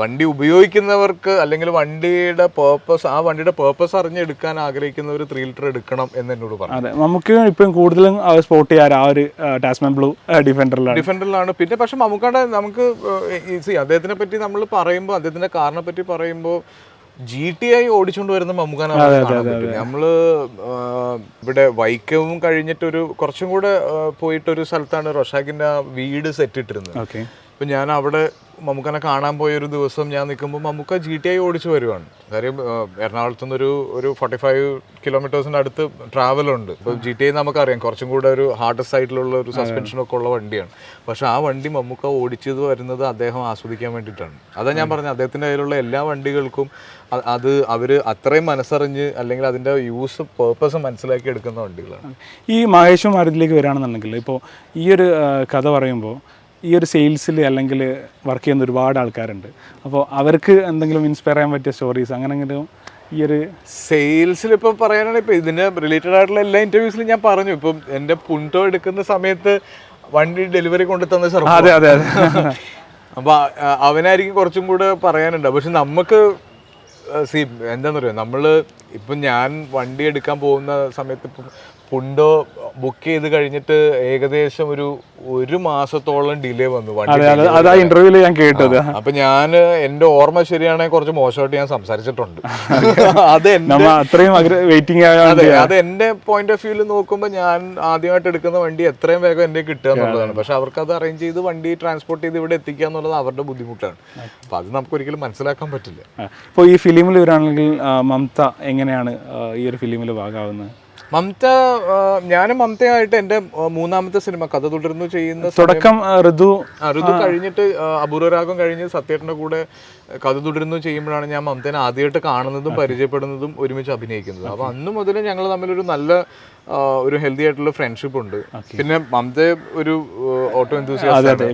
വണ്ടി ഉപയോഗിക്കുന്നവർക്ക് അല്ലെങ്കിൽ വണ്ടിയുടെ പേർപ്പസ് ആ വണ്ടിയുടെ പേർപ്പസ് അറിഞ്ഞെടുക്കാൻ ആഗ്രഹിക്കുന്നവർ ത്രീ ലിറ്റർ എടുക്കണം എന്ന് എന്നോട് പറഞ്ഞു. അതെ നമുക്ക് ഇപ്പം കൂടുതലും സ്പോർട്ട് ചെയ്യാൻ ആ ഒരു ടാസ്മാൻ ബ്ലൂ ഡിഫൻഡറിലാണ് ഡിഫൻഡറിലാണ് പിന്നെ പക്ഷെ നമുക്കവിടെ നമുക്ക് ഈസി അദ്ദേഹത്തിനെ പറ്റി നമ്മൾ പറയുമ്പോൾ അദ്ദേഹത്തിന്റെ കാറിനെ പറ്റി പറയുമ്പോൾ ജി ടി ഐ ഓടിച്ചുകൊണ്ട് വരുന്ന മമ്മൂക്കാനെ. നമ്മൾ ഇവിടെ വൈക്കവും കഴിഞ്ഞിട്ടൊരു കുറച്ചും കൂടെ പോയിട്ട് പോയിട്ടൊരു സ്ഥലത്താണ് റൊഷാക്കിന്റെ വീട് സെറ്റ് ഇട്ടിരുന്നത്. അപ്പൊ ഞാൻ അവിടെ മമ്മൂക്കനെ കാണാൻ പോയൊരു ദിവസം ഞാൻ നിൽക്കുമ്പോൾ മമ്മൂക്ക ജി ടി ഐ ഓടിച്ചു വരുവാണ്. കാര്യം എറണാകുളത്തു നിന്നൊരു നിന്ന് ഒരു ഫോർട്ടി ഫൈവ് കിലോമീറ്റേഴ്സിന്റെ അടുത്ത് ട്രാവലുണ്ട് ഇപ്പോൾ ജി ടി ഐ നമുക്കറിയാം കുറച്ചും കൂടെ ഒരു ഹാർഡസ്റ്റ് ആയിട്ടുള്ള ഒരു സസ്പെൻഷനൊക്കെ ഉള്ള വണ്ടിയാണ്. പക്ഷെ ആ വണ്ടി മമ്മൂക്ക ഓടിച്ചത് വരുന്നത് അദ്ദേഹം ആസ്വദിക്കാൻ വേണ്ടിയിട്ടാണ്. അതാ ഞാൻ പറഞ്ഞത് അദ്ദേഹത്തിന്റെ കയ്യിലുള്ള എല്ലാ വണ്ടികൾക്കും അത് അവർ അത്രയും മനസ്സറിഞ്ഞ് അല്ലെങ്കിൽ അതിന്റെ യൂസ് പേർപ്പസ് മനസ്സിലാക്കി എടുക്കുന്ന വണ്ടികളാണ്. ഈ മഹേഷും മാരുതിലേക്ക് വരികയാണെന്നുണ്ടെങ്കിൽ ഇപ്പോൾ ഈ ഒരു കഥ പറയുമ്പോൾ ഈ ഒരു സെയിൽസിൽ അല്ലെങ്കിൽ വർക്ക് ചെയ്യുന്ന ഒരുപാട് ആൾക്കാരുണ്ട്. അപ്പോൾ അവർക്ക് എന്തെങ്കിലും ഇൻസ്പയർ ചെയ്യാൻ പറ്റിയ സ്റ്റോറീസ് അങ്ങനെ എന്തെങ്കിലും ഈ ഒരു സെയിൽസിൽ ഇപ്പോൾ പറയാനാണെങ്കിൽ ഇപ്പോൾ ഇതിന് റിലേറ്റഡ് ആയിട്ടുള്ള എല്ലാ ഇന്റർവ്യൂസിലും ഞാൻ പറഞ്ഞു. ഇപ്പം എന്റെ പുണ്ടോ എടുക്കുന്ന സമയത്ത് വണ്ടി ഡെലിവറി കൊണ്ടു തന്ന സർ അതെ അതെ അതെ. അപ്പോൾ അവനായിരിക്കും കുറച്ചും കൂടെ പറയാനുണ്ട്. പക്ഷെ നമുക്ക് സി എന്താണെന്ന് പറയുക നമ്മൾ ഇപ്പം ഞാൻ വണ്ടി എടുക്കാൻ പോകുന്ന സമയത്ത് ഇപ്പം പുണ്ടോ ബുക്ക് ചെയ്ത് കഴിഞ്ഞിട്ട് ഏകദേശം ഒരു ഒരു മാസത്തോളം ഡിലേ വന്നു. ഇന്റർവ്യൂൽ അതെ ഇന്റർവ്യൂവിൽ ഞാൻ കേട്ടത്. അപ്പൊ ഞാൻ എന്റെ ഓർമ്മ ശരിയാണെങ്കിൽ കുറച്ച് മോശമായിട്ട് ഞാൻ സംസാരിച്ചിട്ടുണ്ട്. അത് അത്രയും വെയിറ്റിംഗ് അതെ അത് എന്റെ പോയിന്റ് ഓഫ് വ്യൂൽ നോക്കുമ്പോൾ ഞാൻ ആദ്യമായിട്ട് എടുക്കുന്ന വണ്ടി എത്രയും വേഗം എന്റെ കിട്ടുക എന്നുള്ളതാണ്. പക്ഷെ അവർക്ക് അത് അറേഞ്ച് ചെയ്ത് വണ്ടി ട്രാൻസ്പോർട്ട് ചെയ്ത് ഇവിടെ എത്തിക്കുക എന്നുള്ളത് അവരുടെ ബുദ്ധിമുട്ടാണ്. അപ്പൊ അത് നമുക്ക് ഒരിക്കലും മനസ്സിലാക്കാൻ പറ്റില്ല. ഇപ്പോൾ ഈ ഫിലിമിൽ വരാണെങ്കിൽ മമത എങ്ങനെയാണ് ഈ ഒരു ഫിലിമിൽ ഭാഗമാവുന്നത് മമത ഞാനും മമതയായിട്ട് എന്റെ മൂന്നാമത്തെ സിനിമ കഥ തുടർന്നു ചെയ്യുന്ന തുടക്കം ഋതു ഋതു കഴിഞ്ഞിട്ട് അപൂർവരാഗം കഴിഞ്ഞ് സത്യേട്ടന്റെ കൂടെ കഥ തുടരുന്നു ചെയ്യുമ്പോഴാണ് ഞാൻ മമതനെ ആദ്യമായിട്ട് കാണുന്നതും പരിചയപ്പെടുന്നതും ഒരുമിച്ച് അഭിനയിക്കുന്നത്. അപ്പൊ അന്ന് മുതൽ ഞങ്ങൾ തമ്മിലൊരു നല്ല ഒരു ഹെൽത്തി ആയിട്ടുള്ള ഫ്രണ്ട്ഷിപ്പ് ഉണ്ട്. പിന്നെ മമത ഒരു ഓട്ടോ എന്തുസിയാസ്റ്റ്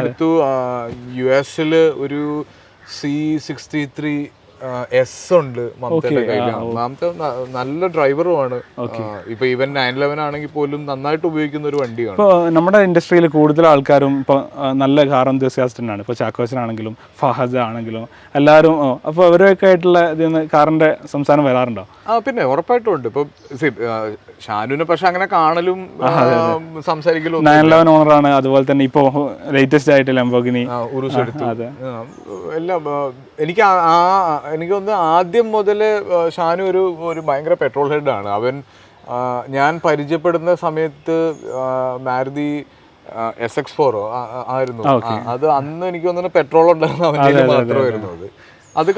എടുത്തു. യു എസിൽ ഒരു സി സിക്സ്റ്റി ത്രീ എസ് ഉണ്ട് മമതയുടെ കയ്യിൽ മമത നല്ല ഡ്രൈവറുമാണ് ഇപ്പൊ ഈവൻ നയൻ ലെവൻ ആണെങ്കിൽ പോലും നന്നായിട്ട് ഉപയോഗിക്കുന്ന ഒരു വണ്ടിയാണ്. ഇപ്പോൾ നമ്മുടെ ഇൻഡസ്ട്രിയിൽ കൂടുതൽ ആൾക്കാരും ഇപ്പോൾ നല്ല കാർ എന്തോസിയാസ്റ്റിനാണ് ഇപ്പോൾ ചാക്കോച്ചനാണെങ്കിലും ഫഹദ് ആണെങ്കിലും എല്ലാവരും അപ്പോൾ അവരൊക്കെ ആയിട്ടുള്ള ഇതിൽ കാറിന്റെ സംസാരം വരാറുണ്ടോ? ആ പിന്നെ ഉറപ്പായിട്ടും ഉണ്ട് ഇപ്പൊ ഷാനുവിനെ പക്ഷെ അങ്ങനെ കാണലും സംസാരിക്കലും നയൻ ലെവൻ ഓണറാണ് അതുപോലെ തന്നെ ഇപ്പോൾ ലേറ്റസ്റ്റ് ആയിട്ട് ലംബോഗിനി ഉറുസ് എടുത്തു. എല്ലാം എനിക്ക് ആ- എനിക്ക് തോന്നുന്നു ആദ്യം മുതൽ ഷാനു ഒരു ഒരു ഭയങ്കര പെട്രോൾ ഹെഡാണ് അവൻ ഞാൻ പരിചയപ്പെടുന്ന സമയത്ത് മാരുതി എസ് എക്സ് ഫോറോ ആയിരുന്നു. അത് അന്ന് എനിക്ക് തോന്നുന്നു പെട്രോൾ ഉണ്ടായിരുന്നു. അവന്റെ മാത്രമായിരുന്നു അത് അത്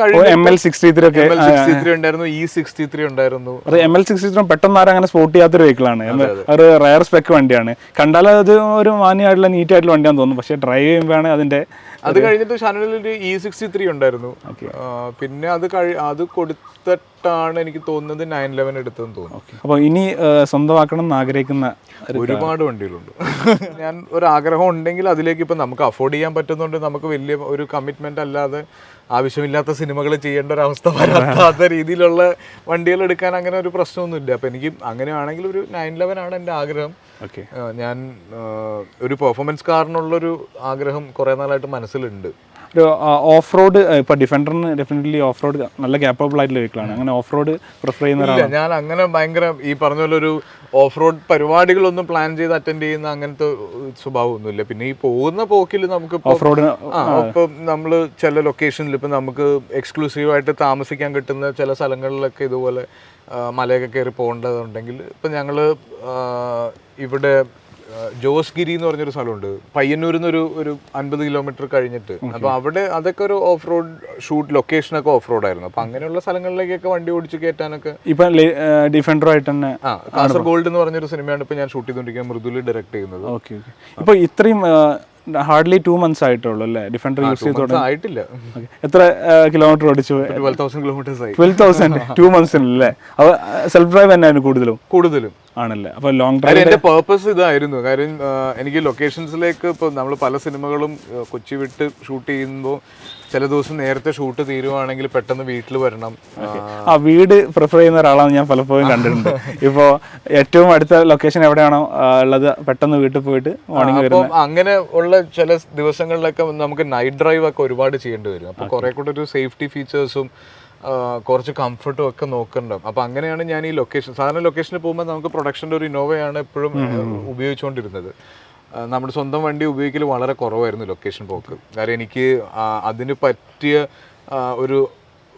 സിക്സ്റ്റി ത്രീ ഉണ്ടായിരുന്നു ഇ സിക്സ്റ്റി ത്രീ ഉണ്ടായിരുന്നു. അത് എം എൽ സിക്സ്റ്റി ത്രീ പെട്ടെന്ന് ആരും അങ്ങനെ സ്പോട്ട് ചെയ്യാത്തൊരു വെഹിക്കിളാണ് ഒരു റയർ സ്പെക്ക് വണ്ടിയാണ്. കണ്ടാൽ അത് ഒരു മാന്യമായിട്ടുള്ള നീറ്റ് ആയിട്ടുള്ള വണ്ടിയാണെന്ന് തോന്നുന്നു. പക്ഷേ ഡ്രൈവ് ചെയ്യുമ്പോഴാണ് അതിന്റെ അത് കഴിഞ്ഞിട്ട് ഷാനുവിൽ ഒരു ഇ സിക്സ്റ്റി ത്രീ ഉണ്ടായിരുന്നു. പിന്നെ അത് കഴി അത് കൊടുത്തിട്ടാണ് എനിക്ക് തോന്നുന്നത് നയൻ ലെവൻ എടുത്തതെന്ന് തോന്നുന്നു. അപ്പോൾ ഇനി സ്വന്തമാക്കണം എന്ന് ആഗ്രഹിക്കുന്ന ഒരുപാട് വണ്ടികളുണ്ട്. ഞാൻ ഒരു ആഗ്രഹം ഉണ്ടെങ്കിൽ അതിലേക്ക് ഇപ്പം നമുക്ക് അഫോർഡ് ചെയ്യാൻ പറ്റുന്നുണ്ട്. നമുക്ക് വലിയ ഒരു കമ്മിറ്റ്മെന്റ് അല്ലാതെ ആവശ്യമില്ലാത്ത സിനിമകൾ ചെയ്യേണ്ട ഒരു അവസ്ഥ വരാത്ത രീതിയിലുള്ള വണ്ടികൾ എടുക്കാൻ അങ്ങനെ ഒരു പ്രശ്നമൊന്നുമില്ല. അപ്പൊ എനിക്ക് അങ്ങനെയാണെങ്കിൽ ഒരു നയൻ ലെവൻ ആണ് എന്റെ ആഗ്രഹം. ഞാൻ ഒരു പെർഫോമൻസ് കാറിനുള്ളൊരു ആഗ്രഹം കുറേ നാളായിട്ട് മനസ്സിലുണ്ട്. ഒരു ഓഫ് റോഡ് ഇപ്പോൾ ഡിഫൻഡറിന് ഡെഫിനറ്റ്ലി ഓഫ് റോഡ് നല്ല ക്യാപ്പബിൾ ആയിട്ടുള്ള വെഹിക്കിളാണ് അങ്ങനെ ഓഫ് റോഡ് പ്രിഫർ ചെയ്യുന്ന ഒരാളാണ്. ഞാൻ അങ്ങനെ ഭയങ്കര ഈ പറഞ്ഞ പോലെ ഒരു ഓഫ് റോഡ് പരിപാടികളൊന്നും പ്ലാൻ ചെയ്ത് അറ്റൻഡ് ചെയ്യുന്ന അങ്ങനത്തെ സ്വഭാവമൊന്നുമില്ല. പിന്നെ ഈ പോകുന്ന പോക്കിൽ നമുക്ക് ഓഫ് റോഡ് ഇപ്പം നമ്മൾ ചില ലൊക്കേഷനിൽ ഇപ്പം നമുക്ക് എക്സ്ക്ലൂസീവ് ആയിട്ട് താമസിക്കാൻ കിട്ടുന്ന ചില സ്ഥലങ്ങളിലൊക്കെ ഇതുപോലെ മലയൊക്കെ കയറി പോകേണ്ടതുണ്ടെങ്കിൽ ഇപ്പം ഞങ്ങൾ ഇവിടെ ആ, ജോസ് ഗിരി എന്ന് പറഞ്ഞൊരു സ്ഥലമുണ്ട്. പയ്യന്നൂരിൽ നിന്ന് ഒരു ഒരു അൻപത് കിലോമീറ്റർ കഴിഞ്ഞിട്ട്. അപ്പോൾ അവിടെ അതൊക്കെ ഒരു ഓഫ് റോഡ് ഷൂട്ട് ലൊക്കേഷനൊക്കെ ഓഫ് റോഡ് ആയിരുന്നു. അപ്പൊ അങ്ങനെയുള്ള സ്ഥലങ്ങളിലേക്കൊക്കെ വണ്ടി ഓടിച്ച് കയറ്റാനൊക്കെ ഇപ്പൊ ഡിഫൻഡറായിട്ട് തന്നെ ആ കാസർഗോൾഡ് എന്ന് പറഞ്ഞൊരു സിനിമയാണ് ഇപ്പൊ ഞാൻ ഷൂട്ട് ചെയ്തുകൊണ്ടിരിക്കുന്നത് മൃദുൽ ഡയറക്ട് ചെയ്യുന്നത്. Okay okay. ഇപ്പൊ ഇത്രയും ഹാർഡ്ലി ടു മന്ത്സ് ആയിട്ടുള്ളൂ അല്ലേ? ഡിഫൻഡർ യൂസ് ചെയ്ത് Okay. എത്ര കിലോമീറ്റർ ഓടിച്ചു ട്വൽവ് തൗസൻഡ് ടു മന്ത്സിനല്ലേ അപ്പൊ സെൽഫ് ഡ്രൈവ് തന്നെയാണ് കൂടുതലും? കൂടുതലും. ആണല്ലേ? അപ്പൊ ലോങ് ഡ്രൈവ് എന്റെ പേർപ്പസ് ഇതായിരുന്നു. കാര്യം എനിക്ക് ലൊക്കേഷൻസിലേക്ക് ഇപ്പോൾ നമ്മൾ പല സിനിമകളും കൊച്ചി വിട്ട് ഷൂട്ട് ചെയ്യുമ്പോൾ ചില ദിവസം നേരത്തെ ഷൂട്ട് തീരുവാണെങ്കിൽ പെട്ടെന്ന് വീട്ടിൽ വരണം. ആ, വീട് പ്രിഫർ ചെയ്യുന്ന ഒരാളാണ് ഞാൻ പലപ്പോഴും കണ്ടിട്ടുണ്ട്. ഇപ്പോ ഏറ്റവും അടുത്ത ലൊക്കേഷൻ എവിടെയാണോ ഉള്ളത് പെട്ടെന്ന് വീട്ടിൽ പോയിട്ട് മോർണിംഗ് വരും അങ്ങനെ ഉള്ള ചില ദിവസങ്ങളിലൊക്കെ നമുക്ക് നൈറ്റ് ഡ്രൈവ് ഒക്കെ ഒരുപാട് ചെയ്യേണ്ടി വരും. അപ്പൊ കുറെ കൂടെ ഒരു സേഫ്റ്റി ഫീച്ചേഴ്സും കുറച്ച് കംഫർട്ടും ഒക്കെ നോക്കണ്ടാവും അപ്പൊ അങ്ങനെയാണ് ഞാൻ ഈ ലൊക്കേഷൻ സാധാരണ ലൊക്കേഷനിൽ പോകുമ്പോൾ നമുക്ക് പ്രൊഡക്ഷന്റെ ഒരു ഇന്നോവയാണ് എപ്പോഴും ഉപയോഗിച്ചുകൊണ്ടിരുന്നത് നമ്മുടെ സ്വന്തം വണ്ടി ഉപയോഗിക്കൽ വളരെ കുറവായിരുന്നു ലൊക്കേഷൻ പോക്ക്. കാരണം എനിക്ക് അതിന് പറ്റിയ ഒരു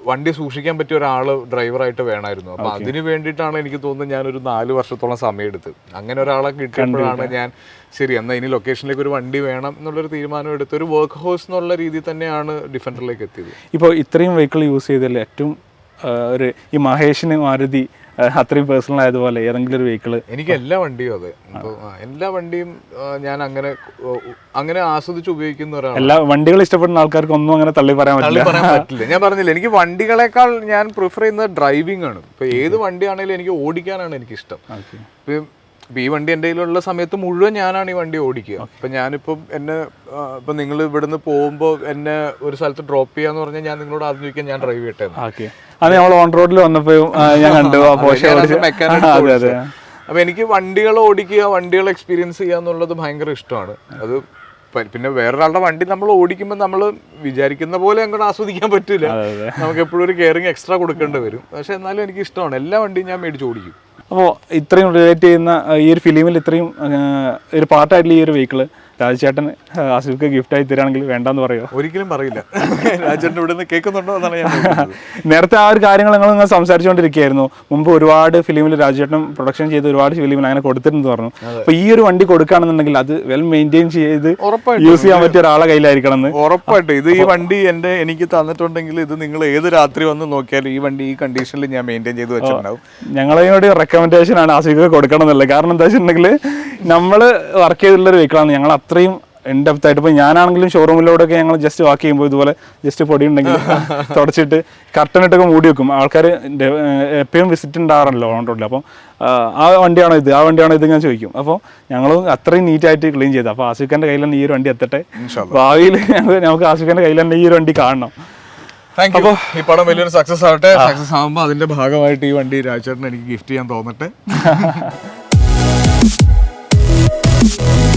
വണ്ടി സൂക്ഷിക്കാൻ പറ്റിയ ഒരാൾ ഡ്രൈവറായിട്ട് വേണമായിരുന്നു. അപ്പൊ അതിന് വേണ്ടിയിട്ടാണ് എനിക്ക് തോന്നുന്നത് ഞാനൊരു നാല് വർഷത്തോളം സമയം എടുത്ത് അങ്ങനെ ഒരാളെ കിട്ടുമ്പോഴാണ് ഞാൻ ശരി എന്നാൽ ഇനി ലൊക്കേഷനിലേക്ക് ഒരു വണ്ടി വേണം എന്നുള്ളൊരു തീരുമാനം എടുത്ത് ഒരു വർക്ക് ഹൗസ് എന്നുള്ള രീതിയിൽ തന്നെയാണ് ഡിഫൻഡറിലേക്ക് എത്തിയത്. ഇപ്പോൾ ഇത്രയും വെഹിക്കിൾ യൂസ് ചെയ്തതിൽ ഏറ്റവും ഒരു ഈ മഹേഷിന് മാരുതി അത്രയും പേഴ്സണൽ ആയതുപോലെ ഏതെങ്കിലും ഒരു വെഹിക്കിൾ എനിക്ക് എല്ലാ വണ്ടിയും അതെ. എല്ലാ വണ്ടിയും ഞാൻ അങ്ങനെ അങ്ങനെ ആസ്വദിച്ച് ഉപയോഗിക്കുന്ന ഒരാളാണ്. എല്ലാ വണ്ടികൾ ഇഷ്ടപ്പെടുന്ന ആൾക്കാർക്ക് ഒന്നും അങ്ങനെ തള്ളി പറയാൻ പറ്റില്ല. ഞാൻ പറഞ്ഞില്ല എനിക്ക് വണ്ടികളെക്കാൾ ഞാൻ പ്രിഫർ ചെയ്യുന്നത് ഡ്രൈവിംഗ് ആണ്. ഇപ്പൊ ഏത് വണ്ടിയാണെങ്കിലും എനിക്ക് ഓടിക്കാനാണ് എനിക്ക് ഇഷ്ടം. ഇപ്പൊ ഈ വണ്ടി എന്റെ കയ്യിലുള്ള സമയത്ത് മുഴുവൻ ഞാനാണ് ഈ വണ്ടി ഓടിക്കുക. അപ്പം ഞാനിപ്പം എന്നെ ഇപ്പം നിങ്ങൾ ഇവിടുന്ന് പോകുമ്പോൾ എന്നെ ഒരു സ്ഥലത്ത് ഡ്രോപ്പ് ചെയ്യാന്ന് പറഞ്ഞാൽ ഞാൻ നിങ്ങളോട് ആദ്യം ചോദിക്കാൻ ഞാൻ ഡ്രൈവ് ചെയ്യട്ടെ? അത് നമ്മൾ ഓൺ റോഡിൽ വന്നപ്പോൾ ഞാൻ കണ്ടു അപ്പം എനിക്ക് വണ്ടികൾ ഓടിക്കുക വണ്ടികൾ എക്സ്പീരിയൻസ് ചെയ്യുക എന്നുള്ളത് ഭയങ്കര ഇഷ്ടമാണ്. അത് പിന്നെ വേറൊരാളുടെ വണ്ടി നമ്മൾ ഓടിക്കുമ്പോൾ നമ്മൾ വിചാരിക്കുന്ന പോലെ അങ്ങോട്ട് ആസ്വദിക്കാൻ പറ്റില്ല. നമുക്ക് എപ്പോഴും ഒരു കെയറിങ് എക്സ്ട്രാ കൊടുക്കേണ്ടി വരും. പക്ഷെ എന്നാലും എനിക്ക് ഇഷ്ടമാണ്. എല്ലാ വണ്ടിയും ഞാൻ മേടിച്ച് ഓടിക്കും. അപ്പോൾ ഇത്രയും റിലേറ്റ് ചെയ്യുന്ന ഈ ഒരു ഫിലിമിൽ ഇത്രയും ഒരു പാർട്ടായിട്ടുള്ള ഈ ഒരു വെഹിക്കിൾ രാജചേട്ടൻ ആസിഫ്ക്ക് ഗിഫ്റ്റ് ആയി തരാണെങ്കിൽ വേണ്ടെന്ന് പറയുമോ ഒരിക്കലും പറയില്ല. രാജേട്ടൻ ഇവിടെ നിന്ന് കേൾക്കുന്നുണ്ടോ എന്നാണ് ഞാൻ. നേരത്തെ ആ ഒരു കാര്യങ്ങൾ നിങ്ങൾ ഇങ്ങനെ സംസാരിച്ചുകൊണ്ടിരിക്കുകയായിരുന്നു. മുമ്പ് ഒരുപാട് ഫിലിമിൽ രാജേട്ടൻ പ്രൊഡക്ഷൻ ചെയ്ത് ഒരുപാട് ഫിലിമിൽ അങ്ങനെ കൊടുത്തിട്ടുണ്ട് പറഞ്ഞു. അപ്പൊ ഈ ഒരു വണ്ടി കൊടുക്കുകയാണെന്നുണ്ടെങ്കിൽ അത് വെൽ മെയിന്റെയിൻ ചെയ്ത് യൂസ് ചെയ്യാൻ പറ്റിയ ഒരാളെ കയ്യിലായിരിക്കണം എന്ന്. ഉറപ്പായിട്ടും. ഇത് ഈ വണ്ടി എന്റെ എനിക്ക് തന്നിട്ടുണ്ടെങ്കിൽ ഇത് നിങ്ങൾ ഏത് രാത്രി വന്ന് നോക്കിയാലും ഈ വണ്ടി ഈ കണ്ടീഷനിൽ ഞാൻ മെയിന്റെയിൻ ചെയ്ത് വെച്ചിട്ടുണ്ടാവും. ഞങ്ങളതിനോട് റെക്കമെൻഡേഷൻ ആണ് ആസിഫ് കൊടുക്കണം എന്നുള്ളത്. കാരണം എന്താ വെച്ചിട്ടുണ്ടെങ്കിൽ നമ്മൾ വർക്ക് ചെയ്തിട്ടുള്ള ഒരു വെഹിക്കിളാണ് ഞങ്ങൾ അത്രയും ഇൻഡെപ്ത് ആയിട്ട്. ഇപ്പോൾ ഞാനാണെങ്കിലും ഷോറൂമിലൂടെയൊക്കെ ഞങ്ങൾ ജസ്റ്റ് വാക്ക് ചെയ്യുമ്പോൾ ഇതുപോലെ ജസ്റ്റ് പൊടി ഉണ്ടെങ്കിൽ തുടച്ചിട്ട് കർട്ടൻ ഇട്ടൊക്കെ മൂടി വെക്കും. ആൾക്കാർ എപ്പോഴും വിസിറ്റ് ഉണ്ടാകാറല്ലോ ഓൺ റോഡിൽ അപ്പം ആ വണ്ടിയാണോ ഇത്? ആ വണ്ടിയാണോ ഇത്? ഞാൻ ചോദിക്കും. അപ്പോൾ ഞങ്ങൾ അത്രയും നീറ്റായിട്ട് ക്ലീൻ ചെയ്തു. അപ്പോൾ ആസിഫിന്റെ കയ്യിൽ തന്നെ ഈ ഒരു വണ്ടി എത്തട്ടെ? ഭാവിയിൽ നമുക്ക് ആസിഫിന്റെ കയ്യിൽ തന്നെ ഈ ഒരു വണ്ടി കാണണം. യു ഈ പടം വലിയൊരു സക്സസ് ആവട്ടെ. സക്സസ് ആകുമ്പോൾ അതിന്റെ ഭാഗമായിട്ട് ഈ വണ്ടി രാജേട്ടൻ എനിക്ക് ഗിഫ്റ്റ് ചെയ്യാൻ തോന്നട്ടെ.